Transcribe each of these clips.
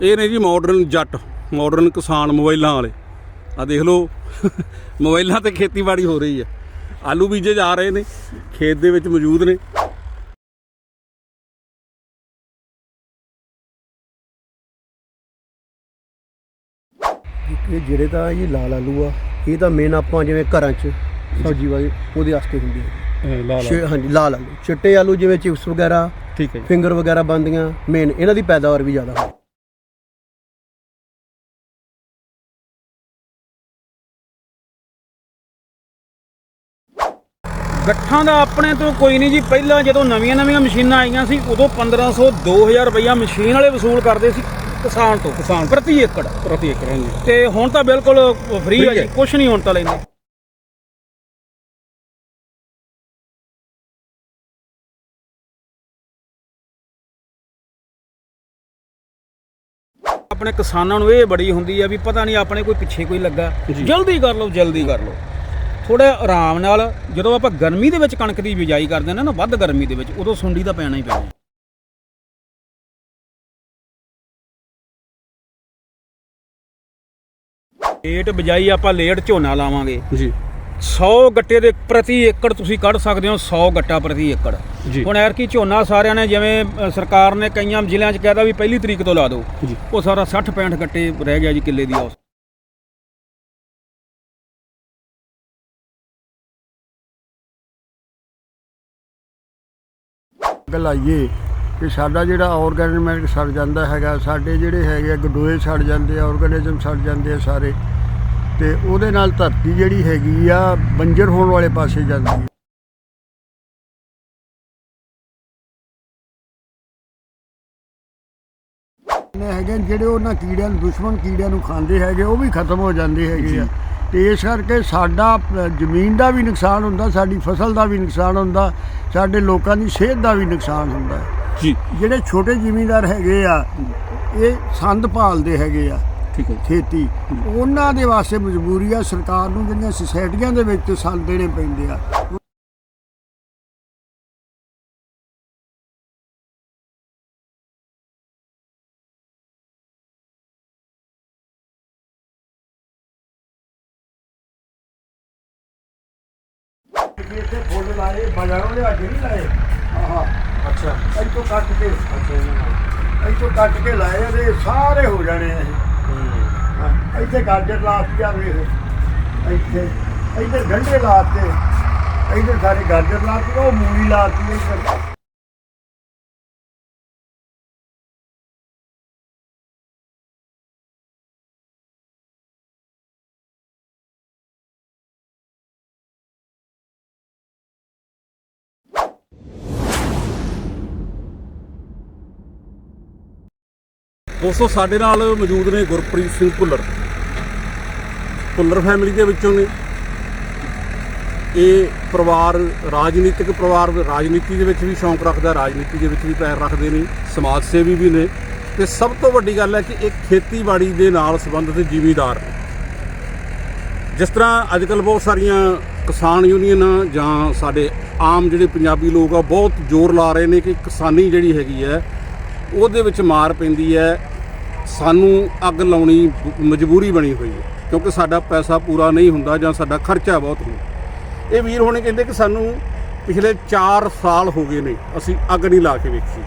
ਇਹ ਨੇ ਜੀ ਮਾਡਰਨ ਜੱਟ ਮਾਡਰਨ ਕਿਸਾਨ ਮੋਬਾਈਲਾਂ ਵਾਲੇ। ਆ ਦੇਖ ਲਓ ਮੋਬਾਈਲਾਂ ਤੇ ਖੇਤੀਬਾੜੀ ਹੋ ਰਹੀ ਹੈ। ਆਲੂ ਬੀਜੇ ਜਾ ਰਹੇ ਨੇ ਖੇਤ ਦੇ ਵਿੱਚ ਮੌਜੂਦ ਨੇ। ਇਹ ਜਿਹੜੇ ਤਾਂ ਇਹ ਲਾਲ ਆਲੂ ਆ ਇਹ ਤਾਂ ਮੇਨ ਆਪਾਂ ਜਿਵੇਂ ਘਰਾਂ 'ਚ ਸਬਜ਼ੀ ਵਾਲੇ ਉਹਦੇ ਵਾਸਤੇ ਹੁੰਦੀ ਹੈ। ਸ਼ੇ- ਹਾਂਜੀ ਲਾਲ ਆਲੂ। ਚਿੱਟੇ ਆਲੂ ਜਿਵੇਂ ਚਿਪਸ ਵਗੈਰਾ ਠੀਕ ਹੈ ਫਿੰਗਰ ਵਗੈਰਾ ਬਣਦੀਆਂ ਮੇਨ ਇਹਨਾਂ ਦੀ ਪੈਦਾਵਾਰ ਵੀ ਜ਼ਿਆਦਾ ਹੈ। ਗੱਠਾਂ ਦਾ ਆਪਣੇ ਤੋਂ ਕੋਈ ਨਹੀਂ ਜੀ। ਪਹਿਲਾਂ ਜਦੋਂ ਨਵੀਆਂ ਨਵੀਆਂ ਮਸ਼ੀਨਾਂ ਆਈਆਂ ਸੀ ਉਦੋਂ 1500 2000 ਰੁਪਈਆ ਮਸ਼ੀਨ ਵਾਲੇ ਵਸੂਲ ਕਰਦੇ ਸੀ ਕਿਸਾਨ ਤੋਂ ਕਿਸਾਨ ਪ੍ਰਤੀ ਏਕੜ। ਪ੍ਰਤੀ ਏਕੜ ਹਾਂਜੀ। ਤੇ ਹੁਣ ਤਾਂ ਬਿਲਕੁਲ ਫ੍ਰੀ ਹੈ ਜੀ। ਕੁਝ ਨਹੀਂ ਹੁਣ ਤਾਂ ਲੈਂਦੇ। ਆਪਣੇ ਕਿਸਾਨਾਂ ਨੂੰ ਇਹ ਬੜੀ ਹੁੰਦੀ ਆ ਵੀ ਪਤਾ ਨਹੀਂ ਆਪਣੇ ਕੋਈ ਪਿੱਛੇ ਕੋਈ ਲੱਗਾ। ਜਲਦੀ ਕਰ ਲਓ ਜਲਦੀ ਕਰ ਲਓ। ਥੋੜਾ ਆਰਾਮ ਨਾਲ ਜਦੋਂ ਆਪਾਂ ਗਰਮੀ ਦੇ ਵਿੱਚ ਕਣਕ ਦੀ ਬਿਜਾਈ ਕਰਦੇ ਨੇ ਨਾ ਵੱਧ ਗਰਮੀ ਦੇ ਵਿੱਚ ਉਦੋਂ ਸੁੰਡੀ ਤਾਂ ਪੈਣਾ ਹੀ ਪੈਣਾ। ਲੇਟ ਬਿਜਾਈ ਆਪਾਂ ਲੇਟ ਝੋਨਾ ਲਾਵਾਂਗੇ। ਜੀ। 100 ਗੱਟੇ ਦੇ ਪ੍ਰਤੀ ਏਕੜ ਤੁਸੀਂ ਕੱਢ ਸਕਦੇ ਹੋ 100 ਗੱਟਾ ਪ੍ਰਤੀ ਏਕੜ। ਜੀ। ਹੁਣ ਐਰ ਕੀ ਝੋਨਾ ਸਾਰਿਆਂ ਨੇ ਜਿਵੇਂ ਸਰਕਾਰ ਨੇ ਕਈਆਂ ਜ਼ਿਲ੍ਹਿਆਂ 'ਚ ਕਹਿਦਾ ਵੀ ਪਹਿਲੀ ਤਰੀਕ ਤੋਂ ਲਾ ਦਿਓ। ਜੀ। ਉਹ ਸਾਰਾ 60 65 ਗੱਟੇ ਰਹਿ ਗਿਆ ਜੀ ਕਿੱਲੇ ਦੀ ਗੱਲ ਆਈਏ ਕਿ ਸਾਡਾ ਜਿਹੜਾ ਆਰਗੈਨਿਜ਼ਮ ਸੜ ਜਾਂਦਾ ਹੈਗਾ, ਸਾਡੇ ਜਿਹੜੇ ਹੈਗੇ ਆ ਗਡੋਏ ਸੜ ਜਾਂਦੇ ਆ ਆਰਗੈਨਿਜ਼ਮ ਸੜ ਜਾਂਦੇ ਆ ਸਾਰੇ, ਤੇ ਉਹਦੇ ਨਾਲ ਧਰਤੀ ਜਿਹੜੀ ਹੈਗੀ ਆ ਬੰਜਰ ਹੋਣ ਵਾਲੇ ਪਾਸੇ ਜਾਂਦੀ ਹੈ। ਨੇ ਹੈਗੇ ਜਿਹੜੇ ਉਹਨਾਂ ਕੀੜਿਆਂ ਨੂੰ, ਦੁਸ਼ਮਣ ਕੀੜਿਆਂ ਨੂੰ ਖਾਂਦੇ ਹੈਗੇ, ਉਹ ਵੀ ਖਤਮ ਹੋ ਜਾਂਦੇ ਹੈਗੇ ਆ। ਤੇ ਇਸ ਕਰਕੇ ਸਾਡਾ ਜ਼ਮੀਨ ਦਾ ਵੀ ਨੁਕਸਾਨ ਹੁੰਦਾ ਸਾਡੀ ਫਸਲ ਦਾ ਵੀ ਨੁਕਸਾਨ ਹੁੰਦਾ ਸਾਡੇ ਲੋਕਾਂ ਦੀ ਸਿਹਤ ਦਾ ਵੀ ਨੁਕਸਾਨ ਹੁੰਦਾ। ਜੀ। ਜਿਹੜੇ ਛੋਟੇ ਜ਼ਿਮੀਂਦਾਰ ਹੈਗੇ ਆ ਇਹ ਸੰਦ ਪਾਲਦੇ ਹੈਗੇ ਆ ਠੀਕ ਹੈ ਖੇਤੀ। ਉਹਨਾਂ ਦੇ ਵਾਸਤੇ ਮਜਬੂਰੀ ਆ ਸਰਕਾਰ ਨੂੰ ਜਿਹੜੀਆਂ ਸੁਸਾਇਟੀਆਂ ਦੇ ਵਿੱਚ ਸੰਦ ਦੇਣੇ ਪੈਂਦੇ ਆ। ਲਿਆ ਕੇ ਨਹੀਂ ਲਾਏ ਆਹਾ। ਅੱਛਾ। ਇੱਥੋਂ ਕੱਟ ਕੇ। ਅੱਛਾ ਇੱਥੋਂ ਕੱਟ ਕੇ ਲਾਏ ਤੇ ਸਾਰੇ ਹੋ ਜਾਣੇ ਆ ਇਹ। ਹਾਂ, ਇੱਥੇ ਗਾਜਰ ਲਾਤੀ ਆ ਵੇਖ। ਇੱਥੇ ਇੱਧਰ ਗੰਢੇ ਲਾਤੇ। ਇੱਧਰ ਸਾਰੇ ਗਾਜਰ ਲਾਤੀ ਉਹ ਮੂਲੀ ਲਾਤੀ ਇੱਧਰ। ਦੋਸਤੋ, ਸਾਡੇ ਨਾਲ ਮੌਜੂਦ ਨੇ ਗੁਰਪ੍ਰੀਤ ਸਿੰਘ ਭੁੱਲਰ। ਭੁੱਲਰ ਫੈਮਿਲੀ ਦੇ ਵਿੱਚੋਂ ਨੇ। ਇਹ ਪਰਿਵਾਰ, ਰਾਜਨੀਤਿਕ ਪਰਿਵਾਰ, ਰਾਜਨੀਤੀ ਦੇ ਵਿੱਚ ਵੀ ਸ਼ੌਂਕ ਰੱਖਦਾ, ਰਾਜਨੀਤੀ ਦੇ ਵਿੱਚ ਵੀ ਪੈਰ ਰੱਖਦੇ ਨੇ, ਸਮਾਜ ਸੇਵੀ ਵੀ ਨੇ। ਤੇ ਸਭ ਤੋਂ ਵੱਡੀ ਗੱਲ ਹੈ ਕਿ ਇਹ ਖੇਤੀਬਾੜੀ ਦੇ ਨਾਲ ਸੰਬੰਧਿਤ ਜ਼ਿਮੀਦਾਰ ਨੇ। ਜਿਸ ਤਰ੍ਹਾਂ ਅੱਜ ਕੱਲ੍ਹ ਬਹੁਤ ਸਾਰੀਆਂ ਕਿਸਾਨ ਯੂਨੀਅਨਾਂ ਜਾਂ ਸਾਡੇ ਆਮ ਜਿਹੜੇ ਪੰਜਾਬੀ ਲੋਕ ਆ, ਬਹੁਤ ਜ਼ੋਰ ਲਾ ਰਹੇ ਨੇ ਕਿ ਕਿਸਾਨੀ ਜਿਹੜੀ ਹੈਗੀ ਹੈ, ਉਹਦੇ ਵਿੱਚ ਮਾਰ ਪੈਂਦੀ ਹੈ। ਸਾਨੂੰ ਅੱਗ ਲਾਉਣੀ ਮਜਬੂਰੀ ਬਣੀ ਹੋਈ ਹੈ ਕਿਉਂਕਿ ਸਾਡਾ ਪੈਸਾ ਪੂਰਾ ਨਹੀਂ ਹੁੰਦਾ ਜਾਂ ਸਾਡਾ ਖਰਚਾ ਬਹੁਤ ਹੁੰਦਾ। ਇਹ ਵੀਰ ਹੋਣੇ ਕਹਿੰਦੇ ਕਿ ਸਾਨੂੰ ਪਿਛਲੇ 4 ਸਾਲ ਹੋ ਗਏ ਨੇ ਅਸੀਂ ਅੱਗ ਨਹੀਂ ਲਾ ਕੇ ਵੇਖੀ।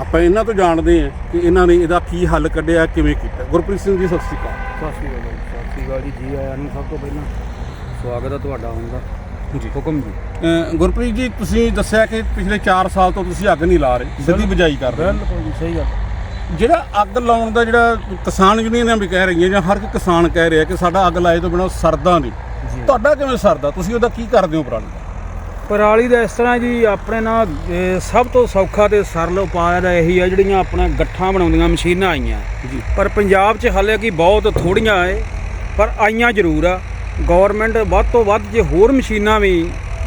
ਆਪਾਂ ਇਹਨਾਂ ਤੋਂ ਜਾਣਦੇ ਹਾਂ ਕਿ ਇਹਨਾਂ ਨੇ ਇਹਦਾ ਕੀ ਹੱਲ ਕੱਢਿਆ ਕਿਵੇਂ ਕੀਤਾ। ਗੁਰਪ੍ਰੀਤ ਸਿੰਘ ਜੀ ਸਤਿ ਸ਼੍ਰੀ ਅਕਾਲ। ਸਤਿ ਸ਼੍ਰੀ ਅਕਾਲ ਜੀ ਸਤਿ ਸ਼੍ਰੀ ਅਕਾਲ ਜੀ। ਜੀ ਆਇਆਂ ਨੂੰ ਸਭ ਤੋਂ ਪਹਿਲਾਂ ਸਵਾਗਤ ਹੈ ਤੁਹਾਡਾ ਹੁੰਦਾ ਜੀ। ਹੁਕਮ ਜੀ। ਗੁਰਪ੍ਰੀਤ ਜੀ ਤੁਸੀਂ ਦੱਸਿਆ ਕਿ ਪਿਛਲੇ 4 ਸਾਲ ਤੋਂ ਤੁਸੀਂ ਅੱਗ ਨਹੀਂ ਲਾ ਰਹੇ ਸਿੱਧੀ ਬਜਾਈ ਕਰ ਰਹੇ। ਬਿਲਕੁਲ ਸਹੀ ਗੱਲ। ਜਿਹੜਾ ਅੱਗ ਲਾਉਣ ਦਾ ਜਿਹੜਾ ਕਿਸਾਨ ਯੂਨੀਅਨਾਂ ਵੀ ਕਹਿ ਰਹੀਆਂ ਜਾਂ ਹਰ ਇੱਕ ਕਿਸਾਨ ਕਹਿ ਰਿਹਾ ਕਿ ਸਾਡਾ ਅੱਗ ਲਾਏ ਤੋਂ ਬਿਨਾਂ ਸਰਦਾ ਨਹੀਂ। ਤੁਹਾਡਾ ਕਿਵੇਂ ਸਰਦਾ? ਤੁਸੀਂ ਉਹਦਾ ਕੀ ਕਰਦੇ ਹੋ ਪ੍ਰਾਣੀ ਪਰਾਲੀ ਦਾ ਇਸ ਤਰ੍ਹਾਂ ਜੀ ਆਪਣੇ ਨਾਲ ਸਭ ਤੋਂ ਸੌਖਾ ਤੇ ਸਰਲ ਉਪਾਅ ਦਾ ਇਹੀ ਆ ਜਿਹੜੀਆਂ ਆਪਣਾ ਗੱਠਾਂ ਬਣਾਉਂਦੀਆਂ ਮਸ਼ੀਨਾਂ ਆਈਆਂ। ਜੀ। ਪਰ ਪੰਜਾਬ 'ਚ ਹਾਲੇ ਕੀ ਬਹੁਤ ਥੋੜੀਆਂ ਏ ਪਰ ਆਈਆਂ ਜ਼ਰੂਰ ਆ। ਗਵਰਨਮੈਂਟ ਵੱਧ ਤੋਂ ਵੱਧ ਜੇ ਹੋਰ ਮਸ਼ੀਨਾਂ ਵੀ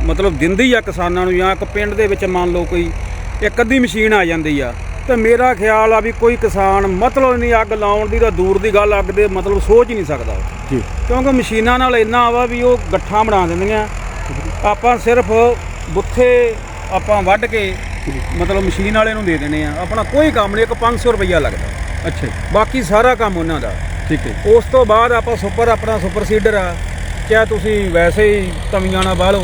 ਮਤਲਬ ਦਿੰਦੀ ਆ ਕਿਸਾਨਾਂ ਨੂੰ ਜਾਂ ਇੱਕ ਪਿੰਡ ਦੇ ਵਿੱਚ ਮੰਨ ਲਓ ਕੋਈ ਇੱਕ ਅੱਧੀ ਮਸ਼ੀਨ ਆ ਜਾਂਦੀ ਆ ਤੇ ਮੇਰਾ ਖਿਆਲ ਆ ਵੀ ਕੋਈ ਕਿਸਾਨ ਮਤਲਬ ਨਹੀਂ ਅੱਗ ਲਾਉਣ ਦੀ ਤਾਂ ਦੂਰ ਦੀ ਗੱਲ ਅੱਗ ਦੇ ਮਤਲਬ ਸੋਚ ਹੀ ਨਹੀਂ ਸਕਦਾ। ਜੀ। ਕਿਉਂਕਿ ਮਸ਼ੀਨਾਂ ਨਾਲ ਇੰਨਾ ਆਵਾ ਵੀ ਉਹ ਗੱਠਾਂ ਬਣਾ ਦਿੰਦੀਆਂ। ਆਪਾਂ ਸਿਰਫ ਬੁੱਥੇ ਆਪਾਂ ਵੱਢ ਕੇ ਮਤਲਬ ਮਸ਼ੀਨ ਵਾਲੇ ਨੂੰ ਦੇ ਦੇਣੇ ਆ। ਆਪਣਾ ਕੋਈ ਕੰਮ ਨਹੀਂ ਇੱਕ 500 ਰੁਪਈਆ ਲੱਗਦਾ। ਅੱਛਾ ਬਾਕੀ ਸਾਰਾ ਕੰਮ ਉਹਨਾਂ ਦਾ। ਠੀਕ ਹੈ ਉਸ ਤੋਂ ਬਾਅਦ ਆਪਾਂ ਸੁਪਰ ਆਪਣਾ ਸੁਪਰ ਸੀਡਰ ਆ। ਚਾਹੇ ਤੁਸੀਂ ਵੈਸੇ ਹੀ ਤਵੀਆਂ ਨਾਲ ਬਾਲੋ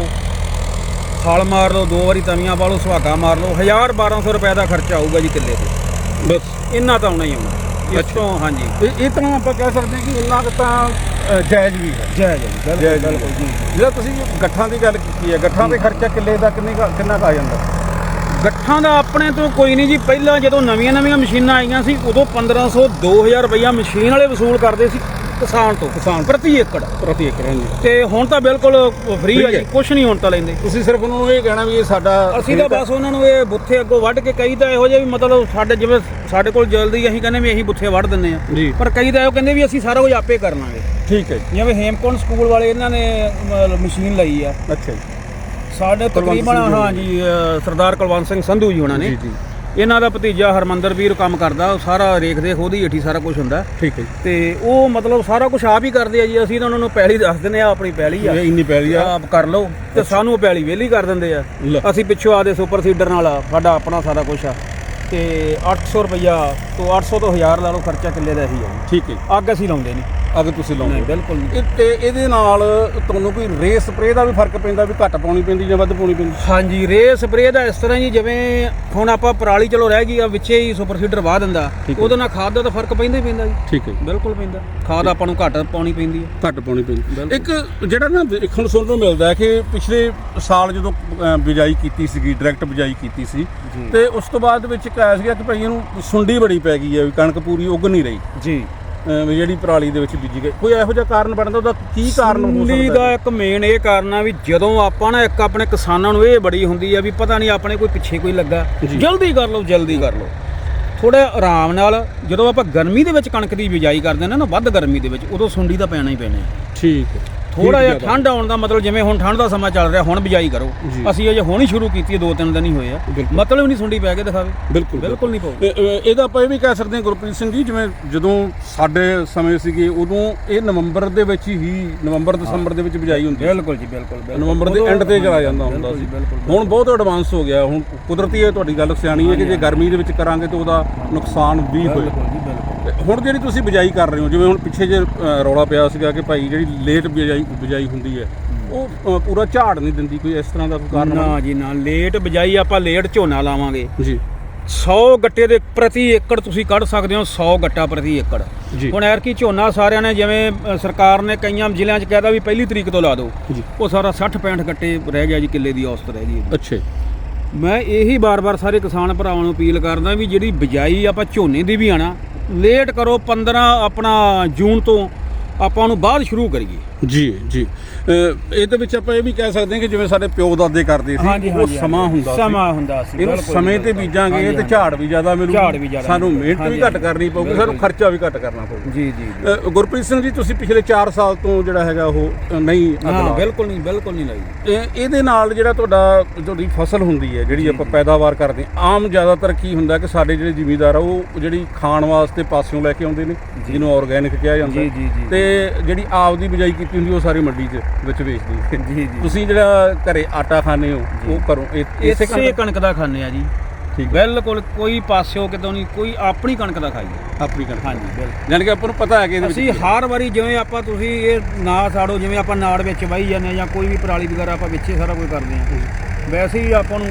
ਹਲ ਮਾਰ ਲਓ ਦੋ ਵਾਰੀ ਤਵੀਆਂ ਬਾਲੋ ਸੁਹਾਗਾ ਮਾਰ ਲਓ 1000 1200 ਰੁਪਏ ਦਾ ਖਰਚਾ ਆਊਗਾ ਜੀ ਕਿੱਲੇ ਤੇ। ਬਸ। ਇੰਨਾ ਤਾਂ ਆਉਣਾ ਹੀ ਆਉਣਾ। ਇਸ ਤੋਂ ਹਾਂਜੀ। ਇਹ ਇਹ ਤਾਂ ਆਪਾਂ ਕਹਿ ਸਕਦੇ ਹਾਂ ਕਿ ਇੰਨਾ ਕੁ ਤਾਂ ਅ, ਜਾਇਜ਼ ਵੀ ਹੈ। ਜੈ ਜੈ ਜਾਇਜ਼ ਵੀ ਹੈ। ਜਿਹੜਾ ਤੁਸੀਂ ਗੱਠਾਂ ਦੀ ਗੱਲ ਕੀਤੀ ਹੈ ਗੱਠਾਂ ਤੇ ਖਰਚਾ ਕਿੱਲੇ ਦਾ ਕਿੰਨੇ ਕੁ- ਕਿੰਨਾ ਕੁ ਆ ਜਾਂਦਾ? ਗੱਠਾਂ ਦਾ ਆਪਣੇ ਤੋਂ ਕੋਈ ਨਹੀਂ ਜੀ ਪਹਿਲਾਂ ਜਦੋਂ ਨਵੀਆਂ ਨਵੀਆਂ ਮਸ਼ੀਨਾਂ ਆਈਆਂ ਸੀ ਉਦੋਂ 1500 2000 ਰੁਪਈਆ ਮਸ਼ੀਨ ਵਾਲੇ ਵਸੂਲ ਕਰਦੇ ਸੀ। ਕਿਸਾਨ ਤੋਂ ਕਿਸਾਨ ਪ੍ਰਤੀ ਏਕੜ। ਪ੍ਰਤੀ ਏਕੜ ਹਾਂਜੀ। ਤੇ ਹੁਣ ਤਾਂ ਬਿਲਕੁਲ ਫ੍ਰੀ ਆ ਜੀ ਹੈ। ਕੁਝ ਨਹੀਂ ਹੁਣ ਤਾਂ ਲੈਂਦੇ। ਤੁਸੀਂ ਸਿਰਫ ਉਹਨਾਂ ਨੂੰ ਇਹ ਕਹਿਣਾ ਵੀ ਇਹ ਸਾਡਾ ਅਸੀਂ ਤਾਂ ਬਸ ਉਹਨਾਂ ਨੂੰ ਇਹ ਬੁੱਥੇ ਅੱਗੋਂ ਵੱਢ ਕੇ ਕਈ ਤਾਂ ਇਹੋ ਜਿਹੇ ਵੀ ਮਤਲਬ ਸਾਡੇ ਜਿਵੇਂ ਸਾਡੇ ਕੋਲ ਜਲਦੀ ਅਸੀਂ ਕਹਿੰਦੇ ਵੀ ਅਸੀਂ ਬੁੱਥੇ ਵੱਢ ਦਿੰਨੇ ਆ। ਪਰ ਕਈ ਤਾਂ ਇਹ ਕਹਿੰਦੇ ਵੀ ਅਸੀਂ ਸਾਰਾ ਕੁਝ ਆਪੇ ਕਰ ਲਾਂਗੇ। ਠੀਕ ਹੈ ਜਿਵੇਂ ਹੇਮਕੁੰਡ ਸਕੂਲ ਵਾਲੇ ਇਹਨਾਂ ਨੇ ਮਸ਼ੀਨ ਲਈ ਆ। ਅੱਛਾ ਜੀ। ਸਾਡੇ ਤਕਰੀਬਨ ਹਾਂ ਜੀ ਸਰਦਾਰ ਕੁਲਵੰਤ ਸਿੰਘ ਸੰਧੂ ਜੀ ਉਹਨਾਂ ਨੇ। ਜੀ ਜੀ। ਇਹਨਾਂ ਦਾ ਭਤੀਜਾ ਹਰਮੰਦਰ ਵੀਰ ਕੰਮ ਕਰਦਾ ਉਹ ਸਾਰਾ ਰੇਖ ਦੇਖ ਉਹਦੀ ਹੇਠੀ ਸਾਰਾ ਕੁਝ ਹੁੰਦਾ। ਠੀਕ ਹੈ ਤੇ ਉਹ ਮਤਲਬ ਸਾਰਾ ਕੁਝ ਆਪ ਹੀ ਕਰਦੇ ਆ ਜੀ ਅਸੀਂ ਤਾਂ ਉਹਨਾਂ ਨੂੰ ਪੈਲੀ ਦੱਸ ਦਿੰਦੇ ਆ ਆਪਣੀ ਪੈਲੀ ਆ। ਜੀ ਇਹ ਇੰਨੀ ਪੈਲੀ ਆ। ਆਪ ਕਰ ਲਓ ਤੇ ਸਾਨੂੰ ਉਹ ਪੈਲੀ ਵਿਹਲੀ ਕਰ ਦਿੰਦੇ ਆ। ਲੈ। ਅਸੀਂ ਪਿੱਛੋਂ ਆਦੇ ਸੁਪਰ ਸੀਡਰ ਨਾਲ ਆ, ਸਾਡਾ ਆਪਣਾ ਸਾਰਾ ਕੁਝ ਆ। ਤੇ 800 ਰੁਪਇਆ ਤੋਂ 800 ਤੋਂ 1000 ਲਾ ਲਓ ਖਰਚਾ ਕਿੱਲੇ ਦਾ ਇਹੀ ਆ ਜੀ। ਠੀਕ ਹੈ ਜੀ। ਅੱਗ ਅਸੀਂ ਲਾਉਂਦੇ ਨਹੀਂ। ਅੱਗ ਤੁਸੀਂ ਲਾਉਂਦੇ ਨਹੀਂ। ਬਿਲਕੁਲ ਨਹੀਂ। ਇਹ ਤੇ ਇਹਦੇ ਨਾਲ ਤੁਹਾਨੂੰ ਕੋਈ ਰੇ ਸਪਰੇ ਦਾ ਵੀ ਫ਼ਰਕ ਪੈਂਦਾ ਵੀ ਘੱਟ ਪਾਉਣੀ ਪੈਂਦੀ ਜਾਂ ਵੱਧ ਪਾਉਣੀ ਪੈਂਦੀ? ਹਾਂਜੀ ਰੇ ਸਪਰੇ ਦਾ ਇਸ ਤਰ੍ਹਾਂ ਜੀ ਜਿਵੇਂ ਹੁਣ ਆਪਾਂ ਪਰਾਲੀ ਚਲੋ ਰਹਿ ਗਈ ਆ ਵਿੱਚੇ ਹੀ ਸੁਪਰ ਸੀਡਰ ਵਾਹ ਦਿੰਦਾ। ਠੀਕ ਹੈ। ਉਹਦੇ ਨਾਲ ਖਾਦ ਦਾ ਤਾਂ ਫ਼ਰਕ ਪੈਂਦਾ ਹੀ ਪੈਂਦਾ ਜੀ। ਠੀਕ ਹੈ। ਬਿਲਕੁਲ ਪੈਂਦਾ। ਖਾਦ ਆਪਾਂ ਨੂੰ ਘੱਟ ਪਾਉਣੀ ਪੈਂਦੀ ਹੈ। ਘੱਟ ਪਾਉਣੀ ਪੈਂਦੀ। ਬਿਲਕੁਲ। ਇੱਕ ਜਿਹੜਾ ਨਾ ਦੇਖਣ ਸੁਣਨ ਨੂੰ ਮਿਲਦਾ ਹੈ ਕਿ ਪਿਛਲੇ ਸਾਲ ਜਦੋਂ ਬਿਜਾਈ ਕੀਤੀ ਸੀਗੀ ਡਾਇਰੈਕਟ ਬਿਜਾਈ ਕੀਤੀ ਸੀ ਤੇ ਉਸ ਤੋਂ ਬਾਅਦ ਵਿੱਚ ਇੱਕ ਆਇਆ ਸੀਗਾ ਕਿ ਭਾਈ ਇਹਨੂੰ ਸੁੰਡੀ ਬੜੀ ਪੈ ਗਈ ਹੈ ਵੀ ਕਣਕ ਪੂਰੀ ਉੱਗ ਨਹੀਂ ਰਹੀ। ਜੀ। ਵੀ ਜਿਹੜੀ ਪਰਾਲੀ ਦੇ ਵਿੱਚ ਬੀਜੀ ਗਈ ਕੋਈ ਇਹੋ ਜਿਹਾ ਕਾਰਨ ਬਣਦਾ ਉਹਦਾ ਕੀ ਕਾਰਨ ਹੋ ਸੁੰਡੀ ਸਕਦਾ ਦਾ ਹੈ? ਇੱਕ ਮੇਨ ਇਹ ਕਾਰਨ ਆ ਵੀ ਜਦੋਂ ਆਪਾਂ ਨਾ ਇੱਕ ਆਪਣੇ ਕਿਸਾਨਾਂ ਨੂੰ ਇਹ ਬੜੀ ਹੁੰਦੀ ਆ ਵੀ ਪਤਾ ਨਹੀਂ ਆਪਣੇ ਕੋਈ ਪਿੱਛੇ ਕੋਈ ਲੱਗਾ ਜੀ। ਜਲਦੀ ਕਰ ਲਓ ਜਲਦੀ ਕਰ ਲਓ ਥੋੜਾ ਆਰਾਮ ਨਾਲ ਜਦੋਂ ਆਪਾਂ ਗਰਮੀ ਦੇ ਵਿੱਚ ਕਣਕ ਦੀ ਬਿਜਾਈ ਕਰਦੇ ਨੇ ਨਾ ਵੱਧ ਗਰਮੀ ਦੇ ਵਿੱਚ ਉਦੋਂ ਸੁੰਡੀ ਦਾ ਪੈਣਾ ਹੀ ਪੈਣਾ ਹੈ। ਠੀਕ ਹੈ ਥੋੜਾ ਜਿਹਾ। ਠੰਡ ਆਉਣ ਦਾ ਮਤਲਬ ਜਿਵੇਂ ਹੁਣ ਠੰਡ ਦਾ ਸਮਾਂ ਚੱਲ ਰਿਹਾ ਹੁਣ ਬਿਜਾਈ ਕਰੋ। ਅਸੀਂ ਅਜੇ ਹੁਣ ਹੀ ਸ਼ੁਰੂ ਕੀਤੀ ਹੈ ਦੋ ਤਿੰਨ ਦਿਨ ਹੀ ਹੋਏ ਆ। ਮਤਲਬ ਨਹੀਂ ਸੁੰਡੀ ਪੈ ਕੇ ਦਿਖਾਵੇ। ਬਿਲਕੁਲ ਬਿਲਕੁਲ। ਨਹੀਂ ਇਹ- ਇਹਦਾ ਆਪਾਂ ਇਹ ਵੀ ਕਹਿ ਸਕਦੇ ਹਾਂ ਗੁਰਪ੍ਰੀਤ ਸਿੰਘ ਜੀ ਜਿਵੇਂ ਜਦੋਂ ਸਾਡੇ ਸਮੇਂ ਸੀਗੇ ਉਦੋਂ ਇਹ ਨਵੰਬਰ ਦੇ ਵਿੱਚ ਹੀ ਨਵੰਬਰ ਦਸੰਬਰ ਦੇ ਵਿੱਚ ਬਿਜਾਈ ਹੁੰਦੀ ਬਿਲਕੁਲ ਜੀ ਬਿਲਕੁਲ ਨਵੰਬਰ ਦੇ ਐਂਡ ਤੇ ਚਲਾ ਜਾਂਦਾ ਹੁੰਦਾ ਸੀ। ਹੁਣ ਬਹੁਤ ਐਡਵਾਂਸ ਹੋ ਗਿਆ। ਹੁਣ ਕੁਦਰਤੀ ਹੈ ਤੁਹਾਡੀ ਗੱਲ ਸਿਆਣੀ ਹੈ ਕਿ ਜੇ ਗਰਮੀ ਦੇ ਵਿੱਚ ਕਰਾਂਗੇ ਤਾਂ ਉਹਦਾ ਨੁਕਸਾਨ ਵੀ ਹੋਏ ਬਿਲਕੁਲ ਜੀ ਬਿਲਕੁਲ ਤੇ ਹੁਣ ਜਿਹੜੀ ਤੁਸੀਂ ਬਿਜਾਈ ਕਰ ਰਹੇ ਹੋ ਜਿਵੇਂ ਹੁਣ ਪਿੱਛੇ ਜੇ ਅ, ਰੌਲਾ ਪਿਆ ਸੀਗਾ ਕਿ ਭਾਈ ਜਿਹੜੀ ਲੇਟ ਬਿਜਾਈ ਬਿਜਾਈ ਹੁੰਦੀ ਹੈ ਉਹ ਅ, ਪੂਰਾ ਝਾੜ ਨਹੀਂ ਦਿੰਦੀ ਕੋਈ ਇਸ ਤਰ੍ਹਾਂ ਦਾ ਕੋਈ ਕਾਰਨ ਨਾ ਜੀ ਨਾ ਲੇਟ ਬਿਜਾਈ ਆਪਾਂ ਲੇਟ ਝੋਨਾ ਲਾਵਾਂਗੇ। ਜੀ। 100 ਗੱਟੇ ਦੇ ਪ੍ਰਤੀ ਏਕੜ ਤੁਸੀਂ ਕੱਢ ਸਕਦੇ ਹੋ 100 ਗੱਟਾ ਪ੍ਰਤੀ ਏਕੜ। ਜੀ। ਹੁਣ ਐਰ ਕੀ ਝੋਨਾ ਸਾਰਿਆਂ ਨੇ ਜਿਵੇਂ ਅ, ਸਰਕਾਰ ਨੇ ਕਈਆਂ ਜ਼ਿਲ੍ਹਿਆਂ 'ਚ ਕਹਿਦਾ ਵੀ ਪਹਿਲੀ ਤਰੀਕ ਤੋਂ ਲਾ ਦਿਓ। ਜੀ। ਉਹ ਸਾਰਾ 60 65 ਗੱਟੇ ਰਹਿ ਗਿਆ ਜੀ ਕਿੱਲੇ ਦੀ ਔਸਤ ਰਹਿ ਗਈ ਅੱਛਾ ਜੀ। ਮੈਂ ਇਹੀ ਬਾਰ-ਬਾਰ ਸਾਰੇ ਕਿਸਾਨ ਭਰਾਵਾਂ ਨੂੰ ਅਪੀਲ ਕਰਦਾ ਵੀ ਜਿਹੜੀ ਬਿਜਾਈ ਆਪਾਂ ਝੋਨੇ ਦੀ ਵੀ ਆਣਾ ਲੇਟ ਕਰੋ 15 ਆਪਣਾ ਜੂਨ ਤੋਂ। ਆਪਾਂ ਉਹਨੂੰ ਬਾਅਦ ਸ਼ੁਰੂ ਕਰੀਏ। ਜੀ ਜੀ। ਅ, ਇਹਦੇ ਵਿੱਚ ਆਪਾਂ ਇਹ ਵੀ ਕਹਿ ਸਕਦੇ ਹਾਂ ਕਿ ਜਿਵੇਂ ਸਾਡੇ ਪਿਓ ਦਾਦੇ ਕਰਦੇ ਸੀ ਉਹ ਸਮਾਂ ਹੁੰਦਾ ਸੀ। ਸਮਾਂ ਹੁੰਦਾ ਸੀ ਇਹਨੂੰ ਬਿਲਕੁਲ ਸਮੇਂ ਤੇ ਬਿਲਕੁਲ। ਬੀਜਾਂਗੇ ਹਾਂਜੀ, ਤੇ ਹਾਂਜੀ। ਝਾੜ ਵੀ ਜ਼ਿਆਦਾ ਝਾੜ ਵੀ ਜ਼ਿਆਦਾ ਸਾਨੂੰ ਮਿਲੂ। ਮਿਹਨਤ ਵੀ ਹਾਂਜੀ, ਘੱਟ ਕਰਨੀ ਪਊਗੀ ਸਾਨੂੰ ਖਰਚਾ ਵੀ ਘੱਟ ਕਰਨਾ ਪਊਗਾ। ਜੀ ਜੀ ਗੁਰਪ੍ਰੀਤ ਸਿੰਘ ਜੀ ਤੁਸੀਂ ਪਿਛਲੇ 4 ਸਾਲ ਤੋਂ ਜਿਹੜਾ ਹੈਗਾ ਉਹ ਨਹੀਂ ਹਾਂ ਅਗਲਾ। ਬਿਲਕੁਲ ਨਹੀਂ ਬਿਲਕੁਲ ਨਹੀਂ ਲਾਈ। ਇਹ- ਇਹਦੇ ਨਾਲ ਜਿਹੜਾ ਤੁਹਾਡਾ ਤੁਹਾਡੀ ਫਸਲ ਹੁੰਦੀ ਹੈ ਜਿਹੜੀ ਆਪਾਂ ਪੈਦਾਵਾਰ ਕਰਦੇ ਹਾਂ ਆਮ ਜ਼ਿਆਦਾਤਰ ਕੀ ਹੁੰਦਾ ਕਿ ਸਾਡੇ ਜਿਹੜੇ ਜ਼ਿਮੀਂਦਾਰ ਆ ਉਹ ਜਿਹੜੀ ਖਾਣ ਵਾਸਤੇ ਪਾਸਿਓਂ ਲੈ ਕੇ ਆਉਂਦੇ ਨੇ। ਜਿਹਨੂੰ ਆਰਗੈਨਿਕ ਕਿਹਾ ਜਾਂਦਾ। ਜੀ, ਜੀ, ਜੀ। ਤੇ ਜਿਹੜੀ ਆਪ ਦੀ ਬਿਜਾਈ ਕੀਤੀ ਹੁੰਦੀ ਉਹ ਸਾਰੀ ਮੰਡੀ 'ਚ ਵਿੱਚ ਵੇਚਦੀ ਹੈ ਜੀ ਜੀ। ਤੁਸੀਂ ਜਿਹੜਾ ਘਰੇ ਆਟਾ ਖਾਣੇ ਹੋ ਉਹ ਕਰੋ ਇਸੇ ਇਸੇ ਕਣਕ ਦਾ? ਖਾਂਦੇ ਆ ਜੀ। ਠੀਕ ਬਿਲਕੁਲ ਕੋਈ ਪਾਸਿਓ ਕਿਤੋਂ ਨਹੀਂ ਕੋਈ ਆਪਣੀ ਕਣਕ ਦਾ ਖਾਈਏ। ਆਪਣੀ ਕਣਕ ਹਾਂਜੀ ਬਿਲਕੁਲ। ਯਾਨੀ ਕਿ ਆਪਾਂ ਨੂੰ ਪਤਾ ਹੈ ਕਿ ਇਹਦੇ ਵਿੱਚ ਅਸੀਂ ਹਰ ਵਾਰੀ ਜਿਵੇਂ ਆਪਾਂ ਤੁਸੀਂ ਇਹ ਨਾ ਸਾੜੋ ਜਿਵੇਂ ਆਪਾਂ ਨਾੜ ਵਿੱਚ ਵਾਹੀ ਜਾਂਦੇ ਹਾਂ ਜਾਂ ਕੋਈ ਵੀ ਪਰਾਲੀ ਵਗੈਰਾ ਆਪਾਂ ਵਿੱਚੇ ਸਾਰਾ ਕੁਝ ਕਰਦੇ ਹਾਂ। ਵੈਸੇ ਹੀ ਆਪਾਂ ਨੂੰ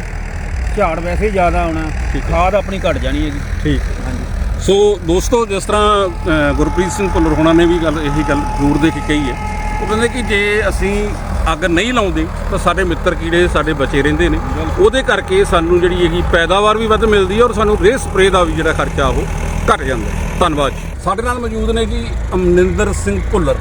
ਝਾੜ ਵੈਸੇ ਹੀ ਜ਼ਿਆਦਾ ਆਉਣਾ ਠੀਕ ਹੈ। ਖਾਦ ਆਪਣੀ ਘਟ ਜਾਣੀ ਹੈ ਜੀ। ਠੀਕ। ਸੋ ਦੋਸਤੋ ਜਿਸ ਤਰ੍ਹਾਂ ਗੁਰਪ੍ਰੀਤ ਸਿੰਘ ਭੁੱਲਰ ਹੋਣਾ ਨੇ ਵੀ ਗੱਲ ਇਹੀ ਗੱਲ ਜ਼ਰੂਰ ਦੇ ਕੇ ਕਹੀ ਹੈ। ਉਹ ਕਹਿੰਦੇ ਕਿ ਜੇ ਅਸੀਂ ਅੱਗ ਨਹੀਂ ਲਾਉਂਦੇ ਤਾਂ ਸਾਡੇ ਮਿੱਤਰ ਕੀੜੇ ਸਾਡੇ ਬਚੇ ਰਹਿੰਦੇ ਨੇ। ਉਹਦੇ ਕਰਕੇ ਸਾਨੂੰ ਜਿਹੜੀ ਹੈਗੀ ਪੈਦਾਵਾਰ ਵੀ ਵੱਧ ਮਿਲਦੀ ਹੈ ਔਰ ਸਾਨੂੰ ਰੇ ਸਪਰੇ ਦਾ ਵੀ ਜਿਹੜਾ ਖਰਚਾ ਉਹ ਘਟ ਜਾਂਦਾ। ਧੰਨਵਾਦ ਜੀ। ਸਾਡੇ ਨਾਲ ਮੌਜੂਦ ਨੇ ਜੀ ਅਮਨਿੰਦਰ ਸਿੰਘ ਭੁੱਲਰ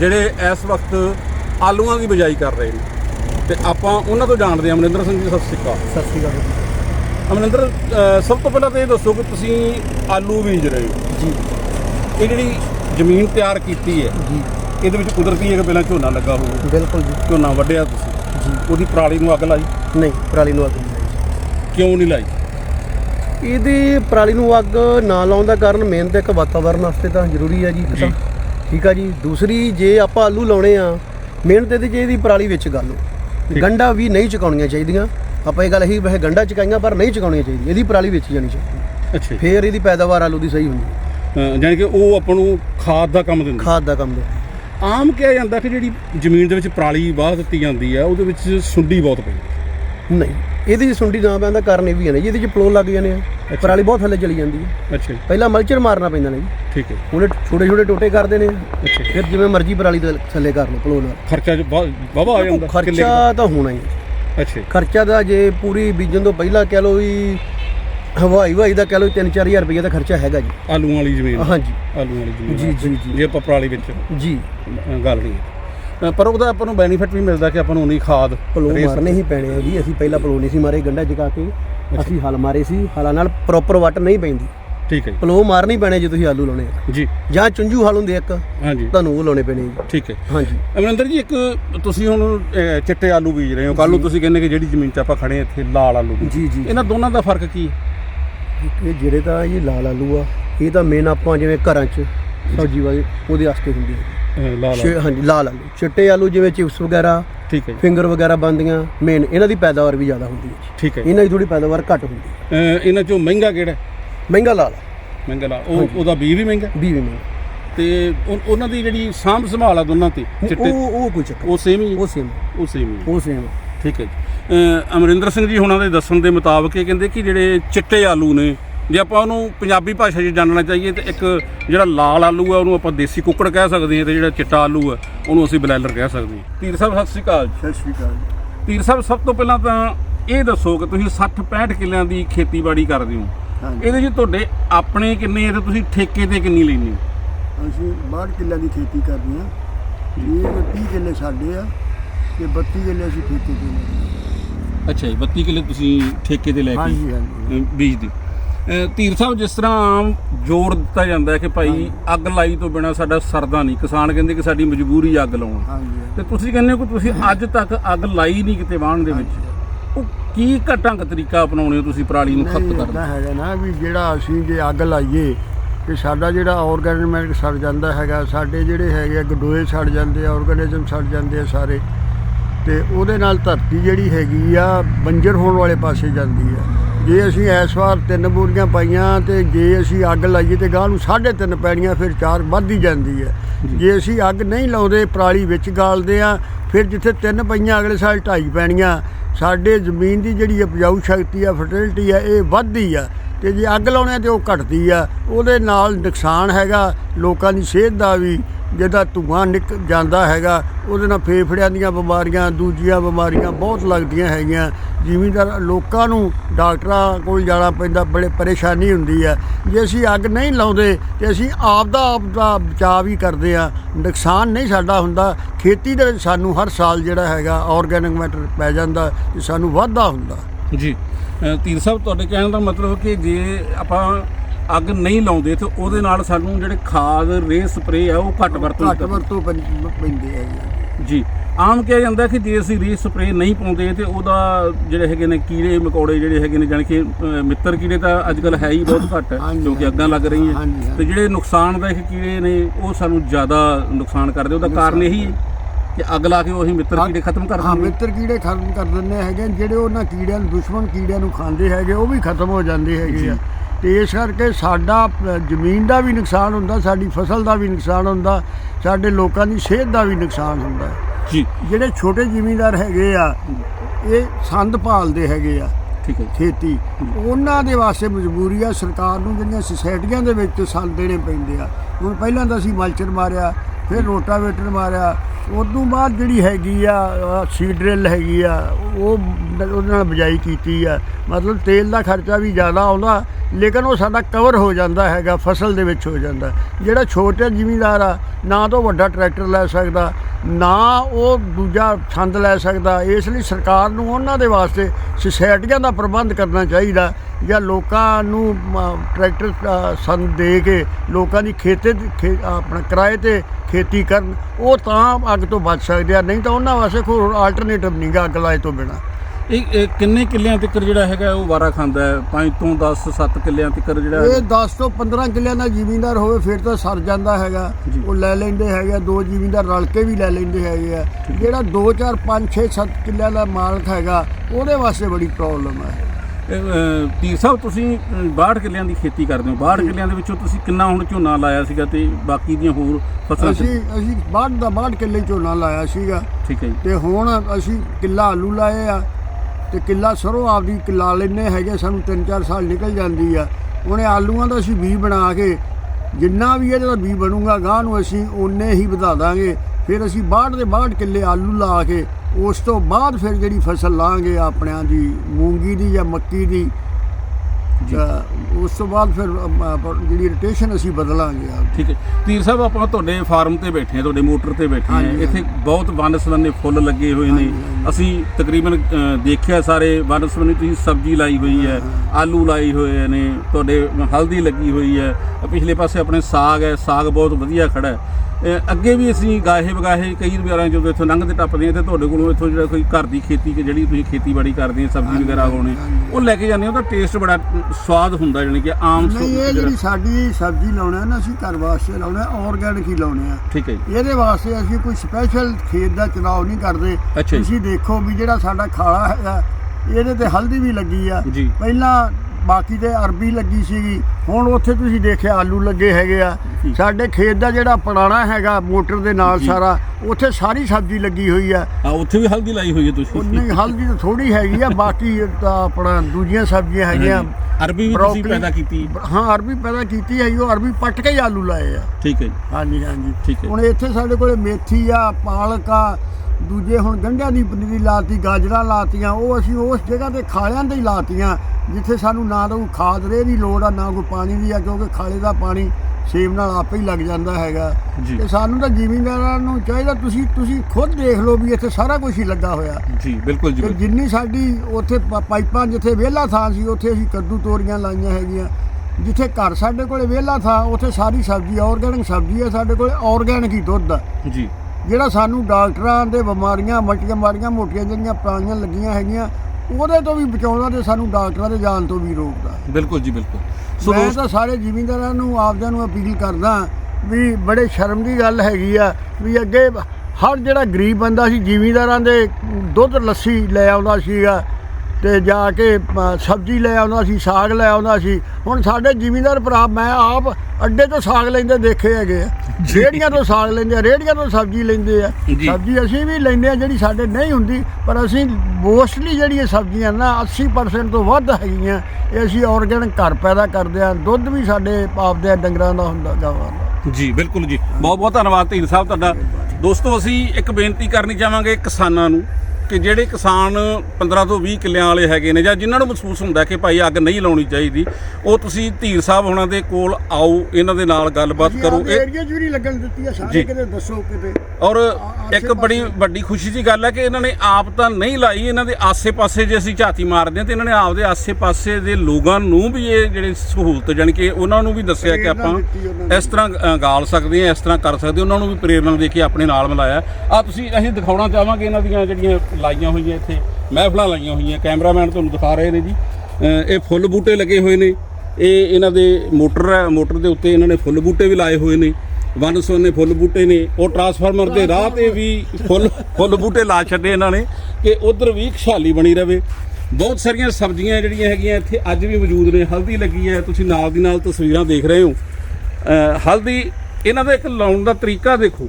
ਜਿਹੜੇ ਇਸ ਵਕਤ ਆਲੂਆਂ ਦੀ ਬਿਜਾਈ ਕਰ ਰਹੇ ਨੇ। ਤੇ ਆਪਾਂ ਉਹਨਾਂ ਤੋਂ ਜਾਣਦੇ ਹਾਂ। ਅਮਨਿੰਦਰ ਸਿੰਘ ਜੀ ਸਤਿ ਸ਼੍ਰੀ ਅਕਾਲ। ਸਤਿ ਸ਼੍ਰੀ ਅਕਾਲ ਜੀ। ਅਮਰਿੰਦਰ ਸਭ ਤੋਂ ਪਹਿਲਾਂ ਤਾਂ ਇਹ ਦੱਸੋ ਕਿ ਤੁਸੀਂ ਆਲੂ ਬੀਜ ਰਹੇ ਹੋ। ਜੀ। ਇਹ ਜਿਹੜੀ ਜ਼ਮੀਨ ਤਿਆਰ ਕੀਤੀ ਹੈ ਜੀ। ਇਹਦੇ ਵਿੱਚ ਕੁਦਰਤੀ ਹੈ ਕਿ ਪਹਿਲਾਂ ਝੋਨਾ ਲੱਗਾ ਹੋਊ ਬਿਲਕੁਲ ਜੀ। ਝੋਨਾ ਵੱਢਿਆ ਤੁਸੀਂ ਜੀ। ਉਹਦੀ ਪਰਾਲੀ ਨੂੰ ਅੱਗ ਲਾਈ? ਨਹੀਂ ਪਰਾਲੀ ਨੂੰ ਅੱਗ ਨਹੀਂ ਲਾਈ। ਕਿਉਂ ਨਹੀਂ ਲਾਈ? ਇਹਦੀ ਪਰਾਲੀ ਨੂੰ ਅੱਗ ਨਾ ਲਾਉਣ ਦਾ ਕਾਰਨ ਮੇਨ ਤਾਂ ਇੱਕ ਵਾਤਾਵਰਨ ਵਾਸਤੇ ਤਾਂ ਜ਼ਰੂਰੀ ਹੈ ਜੀ। ਇੱਕ ਤਾਂ। ਜੀ। ਠੀਕ ਆ ਜੀ। ਦੂਸਰੀ ਜੇ ਆਪਾਂ ਆਲੂ ਲਾਉਣੇ ਆ ਮੇਨ ਤੇ ਇਹਦੀ ਜੇ ਇਹਦੀ ਪਰਾਲੀ ਵਿੱਚ ਗੱਲ ਗੰਡਾ ਵੀ ਨਹੀਂ ਚੁਕਾਉਣੀਆਂ ਚਾਹੀਦੀਆਂ। ਆਪਾਂ ਇਹ ਗੱਲ ਇਹੀ ਵੈਸੇ ਗੰਡਾ ਚਕਾਈਆਂ ਪਰ ਨਹੀਂ ਚਕਾਉਣੀਆਂ ਚਾਹੀਦੀਆਂ। ਇਹਦੀ ਪਰਾਲੀ ਵਿੱਚ ਜਾਣੀ ਚਾਹੀਦੀ ਅੱਛਾ ਫੇਰ ਇਹਦੀ ਪੈਦਾਵਾਰ ਆਲੂ ਦੀ ਸਹੀ ਹੁੰਦੀ ਹੈ। ਜਾਨੀ ਕਿ ਉਹ ਆਪਾਂ ਨੂੰ ਖਾਦ ਦਾ ਕੰਮ ਦਿੰਦਾ ਖਾਦ ਦਾ ਕੰਮ ਦੇ ਆਮ ਕਿਹਾ ਜਾਂਦਾ ਕਿ ਜਿਹੜੀ ਜ਼ਮੀਨ ਦੇ ਵਿੱਚ ਪਰਾਲੀ ਵਾਹ ਦਿੱਤੀ ਜਾਂਦੀ ਹੈ ਉਹਦੇ ਵਿੱਚ ਸੁੰਡੀ ਬਹੁਤ ਪੈਂਦੀ ਨਹੀਂ ਇਹਦੀ ਜੇ ਸੁੰਡੀ ਨਾ ਪੈਂਦਾ ਕਾਰਨ ਇਹ ਵੀ ਹੈ ਨਾ ਜੀ ਇਹਦੇ ਚ ਪਲੋ ਲੱਗ ਜਾਂਦੇ ਆ। ਪਰਾਲੀ ਬਹੁਤ ਥੱਲੇ ਚਲੀ ਜਾਂਦੀ ਹੈ। ਅੱਛਾ ਜੀ। ਪਹਿਲਾਂ ਮਲਚਰ ਮਾਰਨਾ ਪੈਂਦਾ ਨਾ ਜੀ। ਠੀਕ ਹੈ। ਉਹਨੇ ਛੋਟੇ ਛੋਟੇ ਟੋਟੇ ਕਰਦੇ ਨੇ ਅੱਛਾ। ਫਿਰ ਜਿਵੇਂ ਮਰਜ਼ੀ ਪਰਾਲੀ ਦੇ ਥੱਲੇ ਕਰ ਲਓ ਪਲੋ ਨਾਲ ਖਰਚਾ ਵਾਵਾ ਆ ਜਾਂਦਾ ਕਿੱਲੇ ਕੁ ਖਰਚਾ ਤਾਂ ਹੋਣਾ ਹੀ ਹੈ। ਅੱਛਾ ਖਰਚਾ ਦਾ ਜੇ ਪੂਰੀ ਬੀਜਣ ਤੋਂ ਪਹਿਲਾਂ ਕਹਿ ਲਓ ਵੀ ਹਵਾਈ ਹਵਾਈ ਦਾ ਕਹਿ ਲਓ 3-4000 ਰੁਪਏ ਦਾ ਖਰਚਾ ਹੈਗਾ ਜੀ। ਆਲੂਆਂ ਵਾਲੀ ਜ਼ਮੀਨ। ਹਾਂਜੀ ਆਲੂਆਂ ਵਾਲੀ ਜ਼ਮੀਨ। ਜੀ ਜੀ ਜੀ। ਜੇ ਆਪਾਂ ਪਰਾਲੀ ਵਿੱਚ। ਜੀ। ਅ, ਗੱਲ ਨਹੀਂ। ਅ, ਪਰ ਉਹਦਾ ਆਪਾਂ ਨੂੰ ਬੈਨੀਫਿਟ ਵੀ ਮਿਲਦਾ ਕਿ ਆਪਾਂ ਨੂੰ ਉਨੀ ਖਾਦ ਪਲੋ ਰੇਸ- ਮਾਰਨੇ ਹੀ ਪੈਣੇ ਆ ਜੀ। ਅਸੀਂ ਪਹਿਲਾਂ ਪਲੋ ਨਹੀਂ ਸੀ ਮਾਰੇ ਗੰਡਾ ਚਕਾ ਕੇ ਅਸੀਂ ਹਲ ਮਾਰੇ ਸੀ। ਹਲਾਂ ਨਾਲ ਪ੍ਰੋਪਰ ਵੱਟ ਨਹੀਂ ਪੈਂਦੀ। ਠੀਕ ਹੈ ਪਲੋ ਮਾਰਨੀ ਪੈਣੇ ਜੇ ਤੁਸੀਂ ਆਲੂ ਲਾਉਣੇ ਆ। ਜੀ। ਜੀ ਜਾਂ ਚੁੰਝੂ ਹਲ ਹੁੰਦੇ ਇੱਕ ਹਾਂਜੀ। ਤੁਹਾਨੂੰ ਉਹ ਲਾਉਣੇ ਪੈਣੇ ਜੀ। ਠੀਕ ਹੈ। ਹਾਂਜੀ। ਅਮਰਿੰਦਰ ਜੀ ਇੱਕ ਤੁਸੀਂ ਹੁਣ ਚਿੱਟੇ ਆਲੂ ਬੀਜ ਰਹੇ ਹੋ। ਕੱਲ ਨੂੰ ਤੁਸੀਂ ਕਹਿੰਦੇ ਕਿ ਜਿਹੜੀ ਜ਼ਮੀਨ 'ਚ ਆਪਾਂ ਖੜੇ ਹਾਂ ਇੱਥੇ ਲਾਲ ਆਲੂ ਬੀਜ। ਜੀ ਜੀ ਇਹਨਾਂ ਦੋਨਾਂ ਦਾ ਫ਼ਰਕ ਕੀ ਹੈ? ਇਹ ਜਿਹੜੇ ਤਾਂ ਇਹ ਲਾਲ ਆਲੂ ਆ ਇਹ ਤਾਂ ਮੇਨ ਆਪਾਂ ਜਿਵੇਂ ਘਰਾਂ 'ਚ ਸਬਜ਼ੀ ਵਾਲੇ ਉਹਦੇ ਵਾਸਤੇ ਹੁੰਦੀ ਹੈ। ਅ, ਲਾਲ ਛੇ- ਹਾਂਜੀ ਲਾਲ ਆਲੂ। ਚਿੱਟੇ ਆਲੂ ਜਿਵੇਂ ਚਿਪਸ ਵਗੈਰਾ ਠੀਕ ਹੈ ਜੀ। ਫਿੰਗਰ ਵਗੈਰਾ ਬਣਦੀਆਂ ਮੇਨ ਇਹਨਾਂ ਦੀ ਪੈਦਾਵਾਰ ਵੀ ਜ਼ਿਆਦਾ ਹੁੰਦੀ ਹੈ ਠੀਕ ਹੈ ਜੀ। ਇਹਨਾਂ ਦੀ ਥੋੜੀ ਪੈਦਾਵਾਰ ਘੱਟ ਹੁੰਦੀ ਹੈ। ਇਹਨਾਂ 'ਚੋਂ ਮਹਿੰਗਾ ਕਿਹੜਾ ਹੈ? ਮਹਿੰਗਾ ਲਾਲ ਮਹਿੰਗਾ ਲਾ। ਉਹ ਉਹਦਾ ਬੀਜ ਵੀ ਮਹਿੰਗਾ? ਵੀ ਵੀ ਮਹਿੰਗਾ। ਤੇ ਉਹ- ਉਹਨਾਂ ਦੀ ਜਿਹੜੀ ਸਾਂਭ ਸੰਭਾਲ ਆ ਦੋਨਾਂ ਤੇ ਚਿੱਟੇ ਉਹ ਉਹ ਕੋਈ ਚੱਕਰ ਉਹ ਸੇਮ ਹੀ ਉਹ ਸੇਮ ਉਹ ਸੇਮ ਹੀ ਹੈ। ਉਹ ਸੇਮ ਠੀਕ ਹੈ ਜੀ। ਅ, ਅਮਰਿੰਦਰ ਸਿੰਘ ਜੀ ਹੁਣਾਂ ਦੇ ਦੱਸਣ ਦੇ ਮੁਤਾਬਕ ਇਹ ਕਹਿੰਦੇ ਕਿ ਜਿਹੜੇ ਚਿੱਟੇ ਆਲੂ ਨੇ ਜੇ ਆਪਾਂ ਉਹਨੂੰ ਪੰਜਾਬੀ ਭਾਸ਼ਾ 'ਚ ਜਾਣਨਾ ਚਾਹੀਏ ਤੇ ਇੱਕ ਜਿਹੜਾ ਲਾਲ ਆਲੂ ਆ ਉਹਨੂੰ ਆਪਾਂ ਦੇਸੀ ਕੁੱਕੜ ਕਹਿ ਸਕਦੇ ਹਾਂ ਤੇ ਜਿਹੜਾ ਚਿੱਟਾ ਆਲੂ ਆ ਉਹਨੂੰ ਅਸੀਂ ਬਲੈਲਰ ਕਹਿ ਸਕਦੇ ਹਾਂ। ਧੀਰ ਸਾਹਿਬ ਸਤਿ ਸ਼੍ਰੀ ਅਕਾਲ ਜੀ। ਸਤਿ ਸ਼੍ਰੀ ਅਕਾਲ ਜੀ। ਧੀਰ ਸਾਹਿਬ ਸਭ ਤੋਂ ਪਹਿਲਾਂ ਤਾਂ ਇਹ ਦੱਸੋ ਕਿ ਤੁਸੀਂ 60 65 ਕਿੱਲਿਆਂ ਦੀ ਖੇਤੀਬਾੜੀ ਕਰਦੇ ਹੋ। ਹਾਂਜੀ। ਇਹਦੇ 'ਚ ਤੁਹਾਡੇ ਆਪਣੇ ਕਿੰਨੇ ਆ ਤੇ ਤੁਸੀਂ ਠੇਕੇ ਤੇ ਕਿੰਨੀ ਹੋ? ਅਸੀਂ 62 ਕਿੱਲਿਆਂ ਦੀ ਖੇਤੀ ਕਰਦੇ ਹਾਂ। ਇਹ 30 ਕਿੱਲੇ ਸਾਡੇ ਆ ਤੇ 32 ਕਿੱਲੇ ਅਸੀਂ ਠੇਕੇ ਤੇ ਹਾਂ। ਅੱਛਾ ਜੀ 32 ਕਿੱਲੇ ਤੁਸੀਂ ਠੇਕੇ ਤੇ ਲੈ ਹਾਂਜੀ ਹਾਂਜੀ। ਅ, ਬੀਜਦੀ ਅ, ਧੀਰ ਸਾਹਿਬ ਜਿਸ ਤਰ੍ਹਾਂ ਆਮ ਜ਼ੋਰ ਦਿੱਤਾ ਜਾਂਦਾ ਹੈ ਕਿ ਭਾਈ ਅੱਗ ਲਾਈ ਤੋਂ ਬਿਨਾ ਸਾਡਾ ਸਰਦਾ ਨਹੀਂ। ਕਿਸਾਨ ਕਹਿੰਦੇ ਕਿ ਸਾਡੀ ਮਜਬੂਰੀ ਅੱਗ ਲਾਉਣ। ਹਾਂਜੀ ਤੇ ਤੁਸੀਂ ਕਹਿੰਦੇ ਹੋ ਕਿ ਤੁਸੀਂ ਅੱਜ ਤੱਕ ਅੱਗ ਲਾਈ ਨਹੀਂ ਕਿਤੇ ਵਾਹਣ ਦੇ ਵਿੱਚ? ਉਹ ਕੀ ਘਟਾਂ ਤਰੀਕਾ ਅਪਣਾਉਣੇ ਹੋ ਤੁਸੀਂ ਪਰਾਲੀ ਨੂੰ ਖਪਤ ਨਹੀਂ ਕਰਨ ਹੈਗਾ ਨਾ ਵੀ ਜਿਹੜਾ ਅਸੀਂ ਜੇ ਅੱਗ ਲਾਈਏ ਤੇ ਸਾਡਾ ਜਿਹੜਾ ਆਰਗੈਨਿਜ਼ਮ ਸੜ ਜਾਂਦਾ ਹੈਗਾ ਸਾਡੇ ਜਿਹੜੇ ਹੈਗੇ ਆ ਗਡੋਏ ਸੜ ਜਾਂਦੇ ਆ ਆਰਗੈਨਿਜ਼ਮ ਸੜ ਜਾਂਦੇ ਆ ਸਾਰੇ ਤੇ ਉਹਦੇ ਨਾਲ ਧਰਤੀ ਜਿਹੜੀ ਹੈਗੀ ਆ ਬੰਜਰ ਹੋਣ ਵਾਲੇ ਪਾਸੇ ਜਾਂਦੀ ਆ। ਜੇ ਅਸੀਂ ਇਸ ਵਾਰ ਤਿੰਨ ਬੋਰੀਆਂ ਪਾਈਆਂ ਤੇ ਜੇ ਅਸੀਂ ਅੱਗ ਲਾਈਏ ਤੇ ਗਾਂ ਨੂੰ ਸਾਢੇ ਤਿੰਨ ਪੈਣੀਆਂ ਫਿਰ ਚਾਰ ਵੱਧ ਹੀ ਜਾਂਦੀ ਹੈ ਜੇ ਅਸੀਂ ਅੱਗ ਨਹੀਂ ਲਾਉਂਦੇ ਪਰਾਲੀ ਵਿੱਚ ਗਾਲਦੇ ਆ ਫਿਰ ਜਿੱਥੇ ਤਿੰਨ ਪਈਆਂ ਅਗਲੇ ਸਾਲ ਢਾਈ ਪੈਣੀਆਂ ਸਾਡੇ ਜ਼ਮੀਨ ਦੀ ਜਿਹੜੀ ਉਪਜਾਊ ਸ਼ਕਤੀ ਆ ਫਰਟੀਲਿਟੀ ਆ, ਇਹ ਵੱਧਦੀ ਆ ਤੇ ਜੇ ਅੱਗ ਲਾਉਣੇ ਤੇ ਉਹ ਘਟਦੀ ਆ। ਉਹਦੇ ਨਾਲ ਨੁਕਸਾਨ ਹੈਗਾ, ਲੋਕਾਂ ਦੀ ਸਿਹਤ ਦਾ ਵੀ। ਜਿਹਦਾ ਧੂਆਂ ਨਿਕ ਜਾਂਦਾ ਹੈਗਾ ਉਹਦੇ ਨਾਲ ਫੇਫੜਿਆਂ ਦੀਆਂ ਬਿਮਾਰੀਆਂ ਦੂਜੀਆਂ ਬਿਮਾਰੀਆਂ ਬਹੁਤ ਲੱਗਦੀਆਂ ਹੈਗੀਆਂ। ਜ਼ਿਮੀਂਦਾਰ ਲੋਕਾਂ ਨੂੰ ਡਾਕਟਰਾਂ ਕੋਲ ਜਾਣਾ ਪੈਂਦਾ ਬੜੇ ਪਰੇਸ਼ਾਨੀ ਹੁੰਦੀ ਹੈ। ਜੇ ਅਸੀਂ ਅੱਗ ਨਹੀਂ ਲਾਉਂਦੇ ਤੇ ਅਸੀਂ ਆਪ ਦਾ ਆਪ ਦਾ ਬਚਾਅ ਵੀ ਕਰਦੇ ਆ ਨੁਕਸਾਨ ਨਹੀਂ ਸਾਡਾ ਹੁੰਦਾ। ਖੇਤੀ ਦੇ ਵਿੱਚ ਸਾਨੂੰ ਹਰ ਸਾਲ ਜਿਹੜਾ ਹੈਗਾ ਆਰਗੈਨਿਕ ਮੈਟਰ ਪੈ ਜਾਂਦਾ ਤੇ ਸਾਨੂੰ ਵਾਧਾ ਹੁੰਦਾ। ਜੀ ਅ, ਧੀਰ ਸਾਹਿਬ ਤੁਹਾਡੇ ਕਹਿਣ ਦਾ ਮਤਲਬ ਕਿ ਜੇ ਆਪਾਂ ਅੱਗ ਨਹੀਂ ਲਾਉਂਦੇ ਤੇ ਉਹਦੇ ਨਾਲ ਸਾਨੂੰ ਜਿਹੜੇ ਖਾਦ ਰੇ ਸਪਰੇ ਆ ਉਹ ਘੱਟ ਵਰਤੋਂ ਘੱਟ ਵਰਤੋਂ ਪੈਂਦੇ ਹੈਗੇ ਜੀ। ਆਮ ਕਿਹਾ ਜਾਂਦਾ ਕਿ ਜੇ ਅਸੀਂ ਰੀ ਸਪਰੇ ਨਹੀਂ ਪਾਉਂਦੇ ਤੇ ਉਹਦਾ ਜਿਹੜੇ ਹੈਗੇ ਨੇ ਕੀੜੇ ਮਕੌੜੇ ਜਿਹੜੇ ਹੈਗੇ ਨੇ ਜਾਣੀ ਕਿ ਮਿੱਤਰ ਕੀੜੇ ਤਾਂ ਅੱਜ ਕੱਲ ਹੈ ਹੀ ਬਹੁਤ ਘੱਟ ਕਿਉਂਕਿ ਅੱਗਾਂ ਲੱਗ ਰਹੀਆਂ। ਤੇ ਜਿਹੜੇ ਨੁਕਸਾਨਦਾਇਕ ਕੀੜੇ ਨੇ ਉਹ ਸਾਨੂੰ ਜ਼ਿਆਦਾ ਨੁਕਸਾਨ ਕਰਦੇ। ਉਹਦਾ ਕਾਰਨ ਇਹੀ ਹੈ ਕਿ ਅੱਗ ਲਾ ਕੇ ਉਹੀ ਮਿੱਤਰ ਕੀੜੇ ਖਤਮ ਕਰ ਹਾਂ ਦਿੰਦੇ ਮਿੱਤਰ ਕੀੜੇ ਖਤਮ ਕਰ ਦਿੰਦੇ ਹੈਗੇ ਜਿਹੜੇ ਉਹਨਾਂ ਕੀੜਿਆਂ ਨੂੰ ਦੁਸ਼ਮਣ ਕੀੜਿਆਂ ਨੂੰ ਖਾਂਦੇ ਹੈਗੇ ਉਹ ਵੀ ਖਤਮ ਹੋ ਜਾਂਦੇ ਹੈਗੇ ਆ। ਤੇ ਇਸ ਕਰਕੇ ਸਾਡਾ ਜ਼ਮੀਨ ਦਾ ਵੀ ਨੁਕਸਾਨ ਹੁੰਦਾ ਸਾਡੀ ਫਸਲ ਦਾ ਵੀ ਨੁਕਸਾਨ ਹੁੰਦਾ ਸਾਡੇ ਲੋਕਾਂ ਦੀ ਸਿਹਤ ਦਾ ਵੀ ਨੁਕਸਾਨ ਹੁੰਦਾ। ਜੀ ਜਿਹੜੇ ਛੋਟੇ ਜ਼ਿਮੀਂਦਾਰ ਹੈਗੇ ਆ ਇਹ ਸੰਦ ਪਾਲਦੇ ਹੈਗੇ ਆ ਠੀਕ ਹੈ। ਖੇਤੀ ਉਹਨਾਂ ਦੇ ਵਾਸਤੇ ਮਜਬੂਰੀ ਆ ਸਰਕਾਰ ਨੂੰ ਜਿਹੜੀਆਂ ਸੁਸਾਇਟੀਆਂ ਦੇ ਵਿੱਚ ਸੰਦ ਦੇਣੇ ਪੈਂਦੇ ਆ ਹੁਣ ਪਹਿਲਾਂ ਤਾਂ ਅਸੀਂ ਮਲਚਰ ਮਾਰਿਆ ਫਿਰ ਰੋਟਾਵੇਟਰ ਮਾਰਿਆ। ਉਸ ਤੋਂ ਬਾਅਦ ਜਿਹੜੀ ਹੈਗੀ ਆ ਸੀਡ ਡਰਿਲ ਹੈਗੀ ਆ, ਉਹ ਉਹਦੇ ਨਾਲ ਬਜਾਈ ਕੀਤੀ ਆ। ਮਤਲਬ ਤੇਲ ਦਾ ਖਰਚਾ ਵੀ ਜ਼ਿਆਦਾ ਆਉਂਦਾ, ਲੇਕਿਨ ਉਹ ਸਾਡਾ ਕਵਰ ਹੋ ਜਾਂਦਾ ਹੈਗਾ, ਫਸਲ ਦੇ ਵਿੱਚ ਹੋ ਜਾਂਦਾ। ਜਿਹੜਾ ਛੋਟਾ ਜ਼ਿਮੀਂਦਾਰ ਆ, ਨਾ ਤਾਂ ਉਹ ਵੱਡਾ ਟਰੈਕਟਰ ਲੈ ਸਕਦਾ ਨਾ ਉਹ ਦੂਜਾ ਛੰਦ ਲੈ ਸਕਦਾ। ਇਸ ਲਈ ਸਰਕਾਰ ਨੂੰ ਉਹਨਾਂ ਦੇ ਵਾਸਤੇ ਸੁਸਾਇਟੀਆਂ ਦਾ ਪ੍ਰਬੰਧ ਕਰਨਾ ਚਾਹੀਦਾ ਜਾਂ ਲੋਕਾਂ ਨੂੰ ਟਰੈਕਟਰ ਸੰਦ ਦੇ ਕੇ ਲੋਕਾਂ ਦੀ ਖੇਤੇ ਆਪਣਾ ਕਿਰਾਏ ਤੇ ਖੇਤੀ ਕਰਨ। ਉਹ ਤਾਂ ਅੱਗ ਤੋਂ ਬਚ ਸਕਦੇ ਆ, ਨਹੀਂ ਤਾਂ ਉਹਨਾਂ ਵਾਸਤੇ ਕੋਈ ਆਲਟਰਨੇਟਿਵ ਨਹੀਂਗਾ ਅੱਗ ਲਾਏ ਤੋਂ ਬਿਨਾ। ਇਹ ਇਹ ਕਿੰਨੇ ਕਿੱਲਿਆਂ ਤੱਕ ਜਿਹੜਾ ਹੈਗਾ ਉਹ ਵਾਰਾ ਖਾਂਦਾ ਹੈ? 5 ਤੋਂ 10 7 ਕਿੱਲਿਆਂ ਤੱਕ ਜਿਹੜਾ ਇਹ 10 ਤੋਂ 15 ਕਿੱਲਿਆਂ ਦਾ ਜ਼ਿਮੀਂਦਾਰ ਹੋਵੇ ਫਿਰ ਤਾਂ ਸਰ ਜਾਂਦਾ ਹੈਗਾ। ਉਹ ਲੈ ਲੈਂਦੇ ਹੈਗੇ ਦੋ ਜ਼ਿਮੀਂਦਾਰ ਰਲ ਕੇ ਵੀ ਲੈ ਲੈਂਦੇ ਹੈਗੇ ਆ। ਜਿਹੜਾ 2 4 5 6 7 ਕਿੱਲਿਆਂ ਦਾ ਮਾਲਕ ਹੈਗਾ ਉਹਦੇ ਵਾਸਤੇ ਬੜੀ ਪ੍ਰੋਬਲਮ ਹੈ ਧੀਰ ਸਾਹਿਬ ਤੁਸੀਂ ਅਹ, 62 ਕਿੱਲਿਆਂ ਦੀ ਖੇਤੀ ਕਰਦੇ ਹੋ। 62 ਕਿੱਲਿਆਂ ਦੇ ਵਿੱਚੋਂ ਤੁਸੀਂ ਕਿੰਨਾ ਹੁਣ ਝੋਨਾ ਲਾਇਆ ਸੀਗਾ ਤੇ ਬਾਕੀ ਦੀਆਂ ਹੋਰ ਫਸਲਾਂ ਅਸੀਂ ਅਸੀਂ ਬਾੜ ਦਾ ਬਾੜ ਕਿੱਲੇ ਝੋਨਾ ਲਾਇਆ ਸੀਗਾ। ਠੀਕ ਹੈ ਤੇ ਹੁਣ ਅਸੀਂ ਕਿੱਲਾ ਆਲੂ ਲਾਏ ਆ। ਤੇ ਕਿੱਲਾ ਸਰੋਂ ਆਪਦੀ ਕਿੱਲਾ ਲੈਨੇ ਹੈਗੇ, ਸਾਨੂੰ 3-4 ਸਾਲ ਨਿਕਲ ਜਾਂਦੀ ਆ। ਉਹਨੇ ਆਲੂਆਂ ਦਾ ਅਸੀਂ ਬੀਜ ਬਣਾ ਕੇ, ਜਿੰਨਾ ਵੀ ਇਹਦਾ ਬੀਜ ਬਣੂਗਾ, ਗਾਹ ਨੂੰ ਅਸੀਂ ਓਨੇ ਹੀ ਵਧਾ ਦਾਂਗੇ। ਫਿਰ ਅਸੀਂ ਬਾੜ ਦੇ ਬਾੜ ਕਿੱਲੇ ਆਲੂ ਲਾ ਕੇ, ਉਸ ਤੋਂ ਬਾਅਦ ਫਿਰ ਜਿਹੜੀ ਫਸਲ ਲਾਂਗੇ ਆਪਣਿਆਂ ਦੀ, ਮੂੰਗੀ ਦੀ ਜਾਂ ਮੱਕੀ ਦੀ ਤਾਂ ਉਸ ਤੋਂ ਬਾਅਦ ਫਿਰ ਅਮ, ਜਿਹੜੀ ਰੋਟੇਸ਼ਨ ਅਸੀਂ ਬਦਲਾਂਗੇ ਆਪ। ਠੀਕ ਹੈ। ਧੀਰ ਸਾਹਿਬ ਆਪਾਂ ਤੁਹਾਡੇ ਫਾਰਮ ਤੇ ਬੈਠੇ ਹਾਂ ਤੁਹਾਡੇ ਮੋਟਰ ਤੇ ਬੈਠੇ ਹਾਂ। ਹਾਂਜੀ, ਇੱਥੇ ਬਹੁਤ ਵਨਸਵੰਨੇ ਫੁੱਲ ਲੱਗੇ ਹੋਏ ਨੇ। ਅਸੀਂ ਤਕਰੀਬਨ ਦੇਖਿਆ ਸਾਰੇ ਵਨਸਵੰਨੇ ਤੁਸੀਂ ਸਬਜ਼ੀ ਲਾਈ ਹੋਈ ਹੈ ਆਲੂ ਲਾਈ ਹੋਏ ਨੇ ਤੁਹਾਡੇ ਹਲਦੀ ਲੱਗੀ ਹੋਈ ਹੈ। ਪਿਛਲੇ ਪਾਸੇ ਆਪਣੇ ਸਾਗ ਹੈ ਸਾਗ ਬਹੁਤ ਵਧੀਆ ਖੜਾ ਹੈ। ਅੱਗੇ ਵੀ ਅਸੀਂ ਗਾਹੇ ਵਗਾਹੇ ਕਈ ਵਾਰਾਂ ਜਦੋਂ ਇੱਥੋਂ ਲੰਘਦੇ ਟੱਪਦੇ ਹਾਂ ਤੇ ਤੁਹਾਡੇ ਕੋਲੋਂ ਇੱਥੋਂ ਜਿਹੜਾ ਕੋਈ ਘਰ ਦੀ ਖੇਤੀ ਕਿ ਜਿਹੜੀ ਤੁਸੀਂ ਖੇਤੀਬਾੜੀ ਕਰਦੇ ਹੋ ਸਬਜ਼ੀ ਵਗੈਰਾ ਹੋਣੇ ਉਹ ਲੈ ਕੇ ਜਾਂਦੇ ਹੋ ਉਹਦਾ ਟੇਸਟ ਬੜਾ ਸਵਾਦ ਹੁੰਦਾ ਜਾਣੀ ਕਿ ਆਮ ਨਹੀਂ ਇਹ ਜਿਹੜਾ- ਸਾਡੀ ਸਬਜ਼ੀ ਲਾਉਣਾ ਨਾ ਅਸੀਂ ਘਰ ਵਾਸਤੇ ਲਾਉਣਾ ਆਰਗੈਨਿਕ ਹੀ ਲਾਉਣੇ ਆ। ਠੀਕ ਹੈ ਜੀ। ਇਹਦੇ ਵਾਸਤੇ ਅਸੀਂ ਕੋਈ ਸਪੈਸ਼ਲ ਖੇਤ ਦਾ ਚੁਣਾਵ ਨਹੀਂ ਕਰਦੇ। ਤੁਸੀਂ ਦੇਖੋ ਵੀ ਜਿਹੜਾ ਸਾਡਾ ਖਾਲਾ ਹੈਗਾ ਇਹਦੇ ਤੇ ਹਲਦੀ ਵੀ ਲੱਗੀ ਆ। ਪਹਿਲਾਂ ਬਾਕੀ ਤੇ ਅਰਬੀ ਲੱਗੀ ਸੀਗੀ। ਹੁਣ ਉੱਥੇ ਤੁਸੀਂ ਦੇਖਿਆ ਆਲੂ ਲੱਗੇ ਹੈਗੇ ਆ। ਸਾਡੇ ਖੇਤ ਦਾ ਜਿਹੜਾ ਪੁਰਾਣਾ ਹੈਗਾ ਮੋਟਰ ਦੇ ਨਾਲ। ਸਾਰਾ ਉੱਥੇ ਸਾਰੀ ਸਬਜ਼ੀ ਲੱਗੀ ਹੋਈ ਆ। ਹਾਂ ਉੱਥੇ ਵੀ ਹਲਦੀ ਲਾਈ ਹੋਈ ਹੈ ਤੁਸੀਂ। ਉਹਨੇ ਹਲਦੀ ਤਾਂ ਥੋੜੀ ਹੈਗੀ ਆ ਬਾਕੀ ਤਾਂ ਆਪਣਾ ਦੂਜੀਆਂ ਸਬਜ਼ੀਆਂ ਹੈਗੀਆਂ। ਅਰਬੀ ਵੀ ਤੁਸੀਂ ਪੈਦਾ ਕੀਤੀ। ਹਾਂ ਅਰਬੀ ਪੈਦਾ ਕੀਤੀ ਹੈ ਉਹ ਅਰਬੀ ਪੱਟ ਕੇ ਆਲੂ ਲਾਏ ਆ। ਠੀਕ ਹੈ ਜੀ। ਹਾਂਜੀ ਹਾਂਜੀ। ਠੀਕ ਹੈ। ਹੁਣ ਇੱਥੇ ਸਾਡੇ ਕੋਲੇ ਮੇਥੀ ਆ ਪਾਲਕ ਆ ਦੂਜੇ ਹੁਣ ਗੰਢਿਆਂ ਦੀ ਪਨੀਰੀ ਲਾਤੀ ਗਾਜਰਾਂ ਲਾਤੀਆਂ ਉਹ ਅਸੀਂ ਉਸ ਜਗ੍ਹਾ ਤੇ ਖਾਲਿਆਂ ਤੇ ਹੀ ਲਾਤੀਆਂ ਜਿੱਥੇ ਸਾਨੂੰ ਨਾ ਤਾਂ ਕੋਈ ਖਾਦ ਰੇ ਦੀ ਲੋੜ ਆ ਨਾ ਕੋਈ ਪਾਣੀ ਦੀ ਆ ਕਿਉਂਕਿ ਖਾਲੇ ਦਾ ਪਾਣੀ ਸੇਮ ਨਾਲ ਆਪੇ ਹੀ ਲੱਗ ਜਾਂਦਾ ਹੈਗਾ। ਤੇ ਸਾਨੂੰ ਤਾਂ ਜ਼ਿਮੀਂਦਾਰਾਂ ਨੂੰ ਚਾਹੀਦਾ ਤੁਸੀਂ ਤੁਸੀਂ ਖੁਦ ਦੇਖ ਲਓ ਵੀ ਇੱਥੇ ਸਾਰਾ ਕੁਝ ਹੀ ਲੱਗਾ ਹੋਇਆ। ਜੀ ਬਿਲਕੁਲ ਜੀ। ਜਿੰਨੀ ਸਾਡੀ ਉੱਥੇ ਪਾਈਪਾਂ ਜਿੱਥੇ ਵਿਹਲਾ ਥਾਂ ਸੀ ਉੱਥੇ ਅਸੀਂ ਕੱਦੂ ਤੋਰੀਆਂ ਲਾਈਆਂ ਹੈਗੀਆਂ। ਜਿੱਥੇ ਘਰ ਸਾਡੇ ਕੋਲੇ ਵਿਹਲਾ ਥਾਂ ਉੱਥੇ ਸਾਰੀ ਸਬਜ਼ੀ ਆਰਗੈਨਿਕ ਸਬਜ਼ੀ ਹੈ ਸਾਡੇ ਕੋਲੇ ਆਰਗੈਨਿਕ ਹੀ ਦੁੱਧ। ਆ ਜੀ। ਜਿਹੜਾ ਸਾਨੂੰ ਡਾਕਟਰਾਂ ਦੇ ਬਿਮਾਰੀਆਂ ਮਲਟੀਆਂ ਬਿਮਾਰੀਆਂ ਮੋਟੀਆਂ ਜਿਹੜੀਆਂ ਪੁਰਾਣੀਆਂ ਲੱਗੀਆਂ ਹੈਗੀਆਂ ਉਹਦੇ ਤੋਂ ਵੀ ਬਚਾਉਂਦਾ ਤੇ ਸਾਨੂੰ ਡਾਕਟਰਾਂ ਦੇ ਜਾਣ ਤੋਂ ਵੀ ਰੋਕਦਾ। ਬਿਲਕੁਲ ਜੀ ਬਿਲਕੁਲ। ਸੋ ਮੈਂ ਤਾਂ ਸਾਰੇ ਜ਼ਿਮੀਂਦਾਰਾਂ ਨੂੰ ਆਪਦਿਆਂ ਨੂੰ ਅਪੀਲ ਕਰਦਾ ਵੀ ਬੜੇ ਸ਼ਰਮ ਦੀ ਗੱਲ ਹੈਗੀ ਆ ਵੀ ਅੱਗੇ ਹਰ ਜਿਹੜਾ ਗਰੀਬ ਬੰਦਾ ਸੀ ਜ਼ਿਮੀਂਦਾਰਾਂ ਦੇ ਦੁੱਧ ਲੱਸੀ ਲੈ ਆਉਂਦਾ ਸੀਗਾ ਤੇ ਜਾ ਕੇ ਸਬਜ਼ੀ ਲੈ ਆਉਂਦਾ ਸੀ ਸਾਗ ਲੈ ਆਉਂਦਾ ਸੀ। ਹੁਣ ਸਾਡੇ ਜ਼ਿਮੀਂਦਾਰ ਭਰਾ ਮੈਂ ਆਪ ਅੱਡੇ ਤੋਂ ਸਾਗ ਲੈਂਦੇ ਦੇਖੇ ਹੈਗੇ ਆ। ਰੇੜੀਆਂ ਤੋਂ ਸਾਗ ਲੈਂਦੇ ਆ ਰੇੜੀਆਂ ਤੋਂ ਸਬਜ਼ੀ ਲੈਂਦੇ ਆ। ਸਬਜ਼ੀ ਅਸੀਂ ਵੀ ਲੈਂਦੇ ਆ ਜਿਹੜੀ ਸਾਡੇ ਨਹੀਂ ਹੁੰਦੀ ਪਰ ਅਸੀਂ ਮੋਸਟਲੀ ਜਿਹੜੀਆਂ ਸਬਜ਼ੀਆਂ ਨਾ 80% ਤੋਂ ਵੱਧ ਹੈਗੀਆਂ। ਇਹ ਅਸੀਂ ਆਰਗੈਨਿਕ ਘਰ ਪੈਦਾ ਕਰਦੇ ਆ। ਦੁੱਧ ਵੀ ਸਾਡੇ ਆਪਦੇ ਡੰਗਰਾਂ ਦਾ ਹੁੰਦਾ ਗਾਵਾਂ ਦਾ। ਜੀ ਬਿਲਕੁਲ ਜੀ। ਬਹੁਤ ਬਹੁਤ ਧੰਨਵਾਦ ਧੀਰ ਸਾਹਿਬ ਤੁਹਾਡਾ। ਦੋਸਤੋ ਅਸੀਂ ਇੱਕ ਬੇਨਤੀ ਕਰਨੀ ਚਾਹਾਂਗੇ ਕਿਸਾਨਾਂ ਨੂੰ। ਕਿ ਜਿਹੜੇ ਕਿਸਾਨ 15 ਤੋਂ 20 ਕਿੱਲਿਆਂ ਵਾਲੇ ਹੈਗੇ ਨੇ ਜਾਂ ਜਿਨ੍ਹਾਂ ਨੂੰ ਮਹਿਸੂਸ ਹੁੰਦਾ ਕਿ ਭਾਈ ਅੱਗ ਨਹੀਂ ਲਾਉਣੀ ਚਾਹੀਦੀ ਉਹ ਤੁਸੀਂ ਧੀਰ ਸਾਹਿਬ ਉਹਨਾਂ ਦੇ ਕੋਲ ਆਓ ਇਹਨਾਂ ਦੇ ਨਾਲ ਗੱਲਬਾਤ ਕਰੋ ਇਹ ਏਰੀਆ ਨਹੀਂ ਲੱਗਣ ਦਿੱਤੀ ਆ। ਸਾਰੇ ਕਿਤੇ ਦੱਸੋ ਕਿਤੇ ਔਰ ਇੱਕ ਬੜੀ ਵੱਡੀ ਖੁਸ਼ੀ ਦੀ ਗੱਲ ਹੈ ਕਿ ਇਹਨਾਂ ਨੇ ਆਪ ਤਾਂ ਨਹੀਂ ਲਾਈ ਇਹਨਾਂ ਦੇ ਆਸੇ-ਪਾਸੇ ਜੇ ਅਸੀਂ ਝਾਤੀ ਮਾਰਦੇ ਹਾਂ ਤੇ ਇਹਨਾਂ ਨੇ ਆਪਦੇ ਆਸੇ-ਪਾਸੇ ਦੇ ਲੋਕਾਂ ਨੂੰ ਵੀ ਇਹ ਜਿਹੜੇ ਸਹੂਲਤ ਜਾਣੀ ਕਿ ਉਹਨਾਂ ਨੂੰ ਵੀ ਦੱਸਿਆ ਕਿ ਆਪਾਂ। ਇਸ ਤਰ੍ਹਾਂ ਗਾਲ ਸਕਦੇ ਹਾਂ ਇਸ ਤਰ੍ਹਾਂ ਕਰ ਸਕਦੇ। ਉਹਨਾਂ ਨੂੰ ਵੀ ਪ੍ਰੇਰਨਾ ਦੇ ਕੇ ਆਪਣੇ ਨਾਲ ਮਿਲਾਇਆ ਆ ਤੁਸੀਂ ਅਸੀਂ ਦਿਖਾਉਣਾ ਚਾਹਾਂਗੇ ਇਹਨਾਂ ਦੀਆਂ ਜਿਹੜੀਆਂ ਲਾਈਆਂ ਹੋਈਆਂ ਇੱਥੇ, ਮਹਿਫਲਾਂ ਲਾਈਆਂ ਹੋਈਆਂ, ਕੈਮਰਾਮੈਨ ਤੁਹਾਨੂੰ ਦਿਖਾ ਰਹੇ ਨੇ ਜੀ। ਇਹ ਫੁੱਲ ਬੂਟੇ ਲੱਗੇ ਹੋਏ ਨੇ। ਇਹ ਇਹਨਾਂ ਦੇ ਮੋਟਰ ਹੈ, ਮੋਟਰ ਦੇ ਉੱਤੇ ਇਹਨਾਂ ਨੇ ਫੁੱਲ ਬੂਟੇ ਵੀ ਲਾਏ ਹੋਏ ਨੇ। ਵਨ ਸੋਨੇ ਫੁੱਲ ਬੂਟੇ ਨੇ। ਉਹ ਟਰਾਂਸਫਾਰਮਰ ਦੇ ਰਾਹ ਤੇ ਵੀ ਫੁੱਲ ਫੁੱਲ ਬੂਟੇ ਲਾ ਛੱਡੇ ਇਹਨਾਂ ਨੇ ਕਿ ਉਧਰ ਵੀ ਖੁਸ਼ਹਾਲੀ ਬਣੀ ਰਵੇ। ਬਹੁਤ ਸਾਰੀਆਂ ਸਬਜ਼ੀਆਂ ਜਿਹੜੀਆਂ ਹੈਗੀਆਂ ਇੱਥੇ ਅੱਜ ਵੀ ਮੌਜੂਦ ਨੇ। ਹਲਦੀ ਲੱਗੀ ਹੈ। ਤੁਸੀਂ ਨਾਲ ਦੀ ਨਾਲ ਤਸਵੀਰਾਂ ਦੇਖ ਰਹੇ ਹੋ। ਹਲਦੀ, ਇਹਨਾਂ ਦਾ ਇੱਕ ਲਾਉਣ ਦਾ ਤਰੀਕਾ ਦੇਖੋ।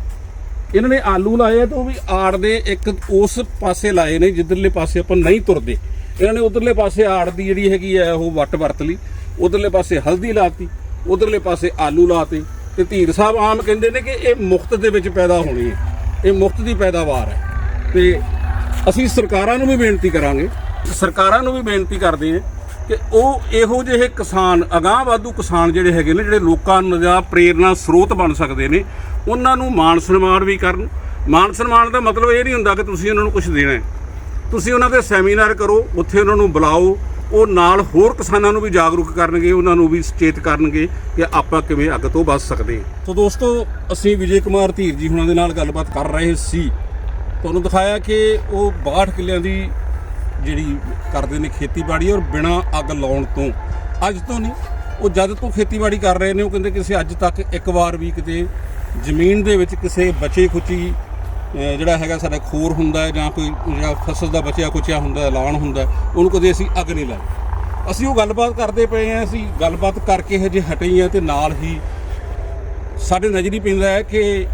ਇਹਨਾਂ ਨੇ ਆਲੂ ਲਾਏ ਆ ਤਾਂ ਉਹ ਵੀ ਆੜ ਦੇ ਇੱਕ ਉਸ ਪਾਸੇ ਲਾਏ ਨੇ, ਜਿੱਧਰਲੇ ਪਾਸੇ ਆਪਾਂ ਨਹੀਂ ਤੁਰਦੇ। ਇਹਨਾਂ ਨੇ ਉਧਰਲੇ ਪਾਸੇ ਆੜ ਦੀ ਜਿਹੜੀ ਹੈਗੀ ਆ, ਉਹ ਵੱਟ ਵਰਤ ਲਈ। ਉਧਰਲੇ ਪਾਸੇ ਹਲਦੀ ਲਾਤੀ, ਉਧਰਲੇ ਪਾਸੇ ਆਲੂ ਲਾਤੇ। ਤੇ ਧੀਰ ਸਾਹਿਬ ਆਮ ਕਹਿੰਦੇ ਨੇ ਕਿ ਇਹ ਮੁਫਤ ਦੇ ਵਿੱਚ ਪੈਦਾ ਹੋਣੀ ਹੈ। ਇਹ ਮੁਫਤ ਦੀ ਪੈਦਾਵਾਰ ਹੈ। ਤੇ ਅਸੀਂ ਸਰਕਾਰਾਂ ਨੂੰ ਵੀ ਬੇਨਤੀ ਕਰਾਂਗੇ, ਸਰਕਾਰਾਂ ਨੂੰ ਵੀ ਬੇਨਤੀ ਕਰਦੇ ਹਾਂ ਕਿ ਉਹ ਇਹੋ ਜਿਹੇ ਕਿਸਾਨ, ਅਗਾਂਹ ਵਾਧੂ ਕਿਸਾਨ ਜਿਹੜੇ ਹੈਗੇ ਨੇ, ਜਿਹੜੇ ਲੋਕਾਂ ਨੂੰ ਦਾ ਪ੍ਰੇਰਨਾ ਸਰੋਤ ਬਣ ਸਕਦੇ ਨੇ ਉਹਨਾਂ ਨੂੰ ਮਾਣ ਸਨਮਾਨ ਵੀ ਕਰਨ। ਮਾਣ ਸਨਮਾਨ ਦਾ ਮਤਲਬ ਇਹ ਨਹੀਂ ਹੁੰਦਾ ਕਿ ਤੁਸੀਂ ਉਹਨਾਂ ਨੂੰ ਕੁਝ ਦੇਣਾ ਹੈ। ਤੁਸੀਂ ਉਹਨਾਂ ਦੇ ਸੈਮੀਨਾਰ ਕਰੋ, ਉੱਥੇ ਉਹਨਾਂ ਨੂੰ ਬੁਲਾਓ, ਉਹ ਨਾਲ ਹੋਰ ਕਿਸਾਨਾਂ ਨੂੰ ਵੀ ਜਾਗਰੂਕ ਕਰਨਗੇ, ਉਹਨਾਂ ਨੂੰ ਵੀ ਸੁਚੇਤ ਕਰਨਗੇ ਕਿ ਆਪਾਂ ਕਿਵੇਂ ਅੱਗ ਤੋਂ ਬਚ ਸਕਦੇ ਹਾਂ। ਸੋ ਦੋਸਤੋ, ਅਸੀਂ ਵਿਜੇ ਕੁਮਾਰ ਧੀਰ ਜੀ ਹੁਣਾਂ ਦੇ ਨਾਲ ਗੱਲਬਾਤ ਕਰ ਰਹੇ ਸੀ। ਤੁਹਾਨੂੰ ਦਿਖਾਇਆ ਕਿ ਉਹ 62 ਕਿੱਲਿਆਂ ਦੀ ਜਿਹੜੀ ਕਰਦੇ ਨੇ ਖੇਤੀਬਾੜੀ ਔਰ ਬਿਨਾਂ ਅੱਗ ਲਾਉਣ ਤੋਂ। ਅੱਜ ਤੋਂ ਨਹੀਂ, ਉਹ ਜਦ ਤੋਂ ਖੇਤੀਬਾੜੀ ਕਰ ਰਹੇ ਨੇ, ਉਹ ਕਹਿੰਦੇ ਕਿ ਅਸੀਂ ਅੱਜ ਤੱਕ ਇੱਕ ਵਾਰ ਵੀ ਕਿਤੇ ਜ਼ਮੀਨ ਦੇ ਵਿੱਚ ਕਿਸੇ ਬਚੇ ਖੁਚੀ ਜਿਹੜਾ ਹੈਗਾ ਸਾਡਾ ਖੋਰ ਹੁੰਦਾ ਜਾਂ ਕੋਈ ਜਿਹੜਾ ਫਸਲ ਦਾ ਬਚਿਆ ਕੁਚਿਆ ਹੁੰਦਾ ਐਲਾਨ ਹੁੰਦਾ ਉਹਨੂੰ ਕਦੇ ਅਸੀਂ ਅੱਗ ਨਹੀਂ ਲਾਈ। ਅਸੀਂ ਉਹ ਗੱਲਬਾਤ ਕਰਦੇ ਪਏ ਹਾਂ, ਅਸੀਂ ਗੱਲਬਾਤ ਕਰਕੇ ਹਜੇ ਹਟੇ ਹੀ ਹਾਂ ਤੇ ਨਾਲ ਹੀ ਸਾਡੇ ਨਜ਼ਰੀ ਪੈਂਦਾ ਹੈ ਕਿ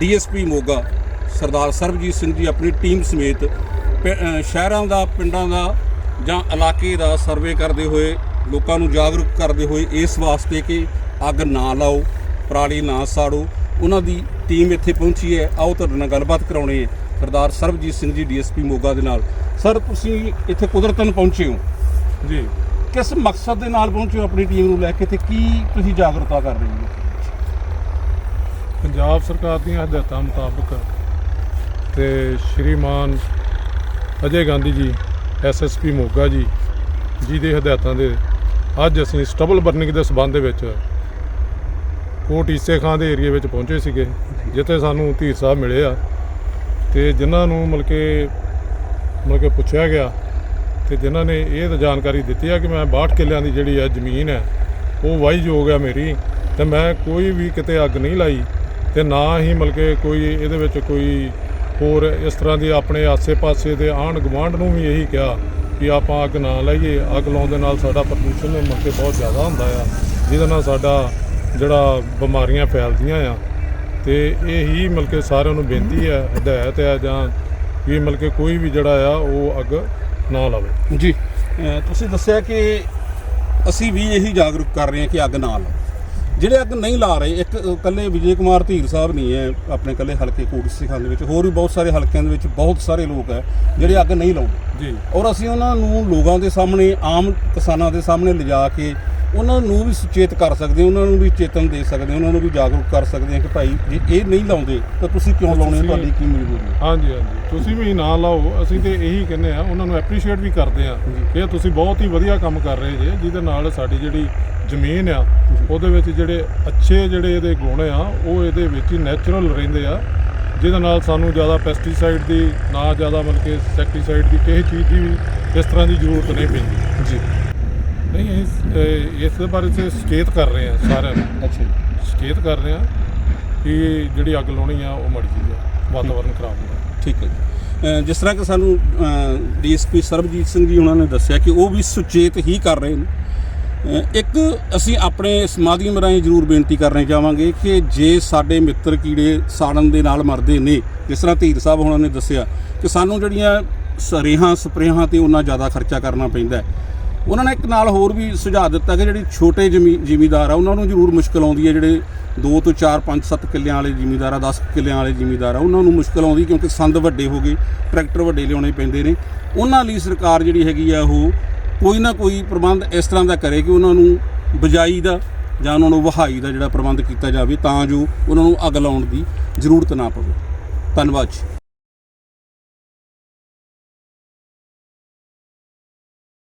ਡੀਐਸਪੀ ਮੋਗਾ, ਸਰਦਾਰ ਸਰਬਜੀਤ ਸਿੰਘ ਜੀ ਆਪਣੀ ਟੀਮ ਸਮੇਤ ਪਿ- ਸ਼ਹਿਰਾਂ ਦਾ, ਪਿੰਡਾਂ ਦਾ ਜਾਂ ਇਲਾਕੇ ਦਾ ਸਰਵੇ ਕਰਦੇ ਹੋਏ, ਲੋਕਾਂ ਨੂੰ ਜਾਗਰੂਕ ਕਰਦੇ ਹੋਏ ਇਸ ਵਾਸਤੇ ਕਿ ਅੱਗ ਨਾ ਲਾਓ। ਪਰਾਲੀ ਨਾ ਸਾੜੋ। ਉਹਨਾਂ ਦੀ ਟੀਮ ਇੱਥੇ ਪਹੁੰਚੀ ਹੈ। ਆਓ ਤੁਹਾਡੇ ਨਾਲ ਗੱਲਬਾਤ ਕਰਾਉਣੀ ਹੈ। ਸਰਦਾਰ ਸਰਬਜੀਤ ਸਿੰਘ ਜੀ ਡੀਐਸਪੀ ਮੋਗਾ ਦੇ ਨਾਲ। ਸਰ ਤੁਸੀਂ ਇੱਥੇ ਕੁਦਰਤਨ ਪਹੁੰਚੇ ਹੋ। ਜੀ। ਕਿਸ ਮਕਸਦ ਦੇ ਨਾਲ ਪਹੁੰਚੇ ਹੋ ਆਪਣੀ ਟੀਮ ਨੂੰ ਲੈ ਕੇ ਤੇ ਕੀ ਤੁਸੀਂ ਜਾਗਰੂਕਤਾ ਕਰ ਰਹੇ ਹੋ? ਪੰਜਾਬ ਸਰਕਾਰ ਦੀਆਂ ਹਦਾਇਤਾਂ ਮੁਤਾਬਕ ਤੇ ਸ਼੍ਰੀਮਾਨ ਅਜੇ ਗਾਂਧੀ ਜੀ ਐਸਐਸਪੀ ਮੋਗਾ ਜੀ ਜੀ ਦੇ ਹਦਾਇਤਾਂ ਦੇ ਅੱਜ ਅਸੀਂ ਸਟਬਲ ਬਰਨਿੰਗ ਦੇ ਸਬੰਧ ਦੇ ਵਿੱਚ ਕੋਟ ਈਸੇ ਖਾਂ ਦੇ ਏਰੀਆ ਵਿੱਚ ਪਹੁੰਚੇ ਸੀਗੇ, ਜਿੱਥੇ ਸਾਨੂੰ ਧੀਰ ਸਾਹਿਬ ਮਿਲੇ ਆ। ਤੇ ਜਿਨ੍ਹਾਂ ਨੂੰ ਮਤਲਬ ਕਿ ਮਤਲਬ ਕਿ ਪੁੱਛਿਆ ਗਿਆ, ਤੇ ਜਿਨ੍ਹਾਂ ਨੇ ਇਹ ਤਾਂ ਜਾਣਕਾਰੀ ਦਿੱਤੀ ਆ ਕਿ ਮੈਂ 62 ਕਿੱਲਿਆਂ ਦੀ ਜਿਹੜੀ ਹੈ ਜ਼ਮੀਨ ਹੈ, ਉਹ ਵਾਹੀਯੋਗ ਹੈ ਮੇਰੀ, ਤੇ ਮੈਂ ਕੋਈ ਵੀ ਕਿਤੇ ਅੱਗ ਨਹੀਂ ਲਾਈ, ਤੇ ਨਾ ਹੀ ਮਤਲਬ ਕਿ ਕੋਈ ਇਹਦੇ ਵਿੱਚ ਕੋਈ ਹੋਰ ਇਸ ਤਰ੍ਹਾਂ ਦੀ ਆਪਣੇ ਆਸੇ-ਪਾਸੇ ਦੇ ਆਂਢ ਗੁਆਂਢ ਨੂੰ ਵੀ ਇਹੀ ਕਿਹਾ ਕਿ ਆਪਾਂ ਅੱਗ ਨਾ ਲਾਈਏ, ਅੱਗ ਲਾਉਣ ਦੇ ਨਾਲ ਸਾਡਾ ਪ੍ਰਦੂਸ਼ਣ ਮਤਲਬ ਕੇ ਬਹੁਤ ਜ਼ਿਆਦਾ ਹੁੰਦਾ ਆ, ਜਿਹਦੇ ਨਾਲ ਸਾਡਾ ਜਿਹੜਾ ਬਿਮਾਰੀਆਂ ਫੈਲਦੀਆਂ ਆ ਤੇ ਇਹ ਹੀ ਮਿਲ ਕੇ ਸਾਰਿਆਂ ਨੂੰ ਬੇਨਤੀ ਹੈ ਹਦਾਇਤ ਹੈ ਜਾਂ ਵੀ ਮਿਲ ਕੇ ਕੋਈ ਵੀ ਜਿਹੜਾ ਆ ਉਹ ਅੱਗ ਨਾ ਲਾਵੇ। ਜੀ। ਤੁਸੀਂ ਦੱਸਿਆ ਕਿ ਅਸੀਂ ਵੀ ਇਹੀ ਜਾਗਰੂਕ ਕਰ ਰਹੇ ਹਾਂ ਕਿ ਅੱਗ ਨਾ ਲਾਓ। ਜਿਹੜੇ ਅੱਗ ਨਹੀਂ ਲਾ ਰਹੇ ਇੱਕ ਇਕੱਲੇ ਵਿਜੇ ਕੁਮਾਰ ਧੀਰ ਸਾਹਿਬ ਨਹੀਂ ਹੈ ਆਪਣੇ ਇਕੱਲੇ ਹਲਕੇ ਕੋਟ ਸਿੱਖਾਂ ਦੇ ਵਿੱਚ ਹੋਰ ਵੀ ਬਹੁਤ ਸਾਰੇ ਹਲਕਿਆਂ ਦੇ ਵਿੱਚ ਬਹੁਤ ਸਾਰੇ ਲੋਕ ਹੈ ਜਿਹੜੇ ਅੱਗ ਨਹੀਂ ਲਾਉਂਦੇ। ਜੀ। ਔਰ ਅਸੀਂ ਉਹਨਾਂ ਨੂੰ ਲੋਕਾਂ ਦੇ ਸਾਹਮਣੇ ਆਮ ਕਿਸਾਨਾਂ ਦੇ ਸਾਹਮਣੇ ਲਿਜਾ ਕੇ ਉਹਨਾਂ ਨੂੰ ਵੀ ਸੁਚੇਤ ਕਰ ਸਕਦੇ ਹਾਂ ਉਹਨਾਂ ਨੂੰ ਵੀ ਚੇਤਨ ਦੇ ਸਕਦੇ ਹਾਂ ਉਹਨਾਂ ਨੂੰ ਵੀ ਜਾਗਰੂਕ ਕਰ ਸਕਦੇ ਹਾਂ ਕਿ ਭਾਈ ਜੇ ਇਹ ਨਹੀਂ ਲਾਉਂਦੇ ਤਾਂ ਤੁਸੀਂ ਕਿਉਂ ਲਾਉਣੇ ਤੁਸੀਂ- ਤੁਹਾਡੀ ਕੀ ਮਜਬੂਰੀ ਹੈ? ਹਾਂਜੀ ਹਾਂਜੀ। ਤੁਸੀਂ ਵੀ ਨਾ ਲਾਓ। ਅਸੀਂ ਤੇ ਇਹੀ ਕਹਿੰਦੇ ਆ ਉਹਨਾਂ ਨੂੰ ਐਪਰੀਸ਼ੀਏਟ ਵੀ ਕਰਦੇ ਆ ਕਿ ਇਹ ਤੁਸੀਂ ਬਹੁਤ ਹੀ ਵਧੀਆ ਕੰਮ ਕਰ ਰਹੇ ਜੇ ਜਿਹਦੇ ਨਾਲ ਸਾਡੀ ਜਿਹੜੀ ਜ਼ਮੀਨ ਆ ਉਹਦੇ ਵਿੱਚ ਜਿਹੜੇ ਅੱਛੇ ਜਿਹੜੇ ਇਹਦੇ ਗੁਣ ਆ ਉਹ ਇਹਦੇ ਵਿੱਚ ਹੀ ਨੈਚੁਰਲ ਰਹਿੰਦੇ ਆ ਜਿਹਦੇ ਨਾਲ ਸਾਨੂੰ ਜ਼ਿਆਦਾ ਪੈਸਟੀਸਾਈਡ ਦੀ ਨਾ ਜ਼ਿਆਦਾ ਮਤਲਬ ਕਿ ਸੈਕਟੀਸਾਈਡ ਦੀ ਕਿਸੇ ਚੀਜ਼ ਦੀ ਵੀ ਇਸ ਤਰ੍ਹਾਂ ਦੀ ਜ਼ਰੂਰਤ ਨਹੀਂ ਪੈਂਦੀ। ਜੀ। ਨਹੀਂ ਇਸ ਇਹ- ਇਸ ਦੇ ਬਾਰੇ ਤੇ ਸੁਚੇਤ ਕਰ ਰਹੇ ਆ ਸਾਰਿਆਂ ਨੂੰ। ਅੱਛਾ ਜੀ। ਸੁਚੇਤ ਕਰ ਰਹੇ ਆ ਕਿ ਜਿਹੜੀ ਅੱਗ ਲਾਉਣੀ ਆ ਉਹ ਮਾੜੀ ਚੀਜ਼ ਆ ਵਾਤਾਵਰਨ ਖਰਾਬ ਹੁੰਦਾ ਠੀਕ ਹੈ ਜੀ। ਜਿਸ ਤਰ੍ਹਾਂ ਕਿ ਸਾਨੂੰ ਡੀਐਸਪੀ ਸਰਬਜੀਤ ਸਿੰਘ ਜੀ ਉਹਨਾਂ ਨੇ ਦੱਸਿਆ ਕਿ ਉਹ ਵੀ ਸੁਚੇਤ ਹੀ ਕਰ ਰਹੇ ਨੇ। ਇੱਕ ਅਸੀਂ ਆਪਣੇ ਇਸ ਮਾਧਿਅਮ ਰਾਹੀਂ ਜ਼ਰੂਰ ਬੇਨਤੀ ਕਰਨੀ ਚਾਹਾਂਗੇ ਕਿ ਜੇ ਸਾਡੇ ਮਿੱਤਰ ਕੀੜੇ ਸਾੜਨ ਦੇ ਨਾਲ ਮਰਦੇ ਨੇ ਜਿਸ ਤਰ੍ਹਾਂ ਧੀਰ ਸਾਹਿਬ ਉਹਨਾਂ ਨੇ ਦੱਸਿਆ ਕਿ ਸਾਨੂੰ ਜਿਹੜੀਆਂ ਸਰੇਹਾਂ ਸਪਰੇਹਾਂ ਤੇ ਉਹਨਾਂ ਜ਼ਿਆਦਾ ਖਰਚਾ ਕਰਨਾ ਪੈਂਦਾ ਹੈ ਉਹਨਾਂ ਨੇ ਇੱਕ ਨਾਲ ਹੋਰ ਵੀ ਸੁਝਾਅ ਦਿੱਤਾ ਕਿ ਜਿਹੜੇ ਛੋਟੇ ਜ਼ਮੀ, ਜ਼ਿਮੀਦਾਰ ਆ, ਉਹਨਾਂ ਨੂੰ ਜ਼ਰੂਰ ਮੁਸ਼ਕਲ ਆਉਂਦੀ ਹੈ ਜਿਹੜੇ 2 ਤੋਂ 4 5 7 ਕਿੱਲਿਆਂ ਵਾਲੇ ਜ਼ਿਮੀਦਾਰ ਆ 10 ਕਿੱਲਿਆਂ ਵਾਲੇ ਜ਼ਿਮੀਦਾਰ ਆ, ਉਹਨਾਂ ਨੂੰ ਮੁਸ਼ਕਲ ਆਉਂਦੀ ਕਿਉਂਕਿ ਸੰਦ ਵੱਡੇ ਹੋ ਗਏ, ਟਰੈਕਟਰ ਵੱਡੇ ਲਿਆਉਣੇ ਪੈਂਦੇ ਨੇ। ਉਹਨਾਂ ਲਈ ਸਰਕਾਰ ਜਿਹੜੀ ਹੈਗੀ ਆ ਉਹ ਕੋਈ ਨਾ ਕੋਈ ਪ੍ਰਬੰਧ ਇਸ ਤਰ੍ਹਾਂ ਦਾ ਕਰੇ ਕਿ ਉਹਨਾਂ ਨੂੰ ਬਜਾਈ ਦਾ ਜਾਂ ਉਹਨਾਂ ਨੂੰ ਵਹਾਈ ਦਾ ਜਿਹੜਾ ਪ੍ਰਬੰਧ ਕੀਤਾ ਜਾਵੇ ਤਾਂ ਜੋ ਉਹਨਾਂ ਨੂੰ ਅੱਗ ਲਾਉਣ ਦੀ ਜ਼ਰੂਰਤ ਨਾ ਪਵੇ। ਧੰਨਵਾਦ ਜੀ।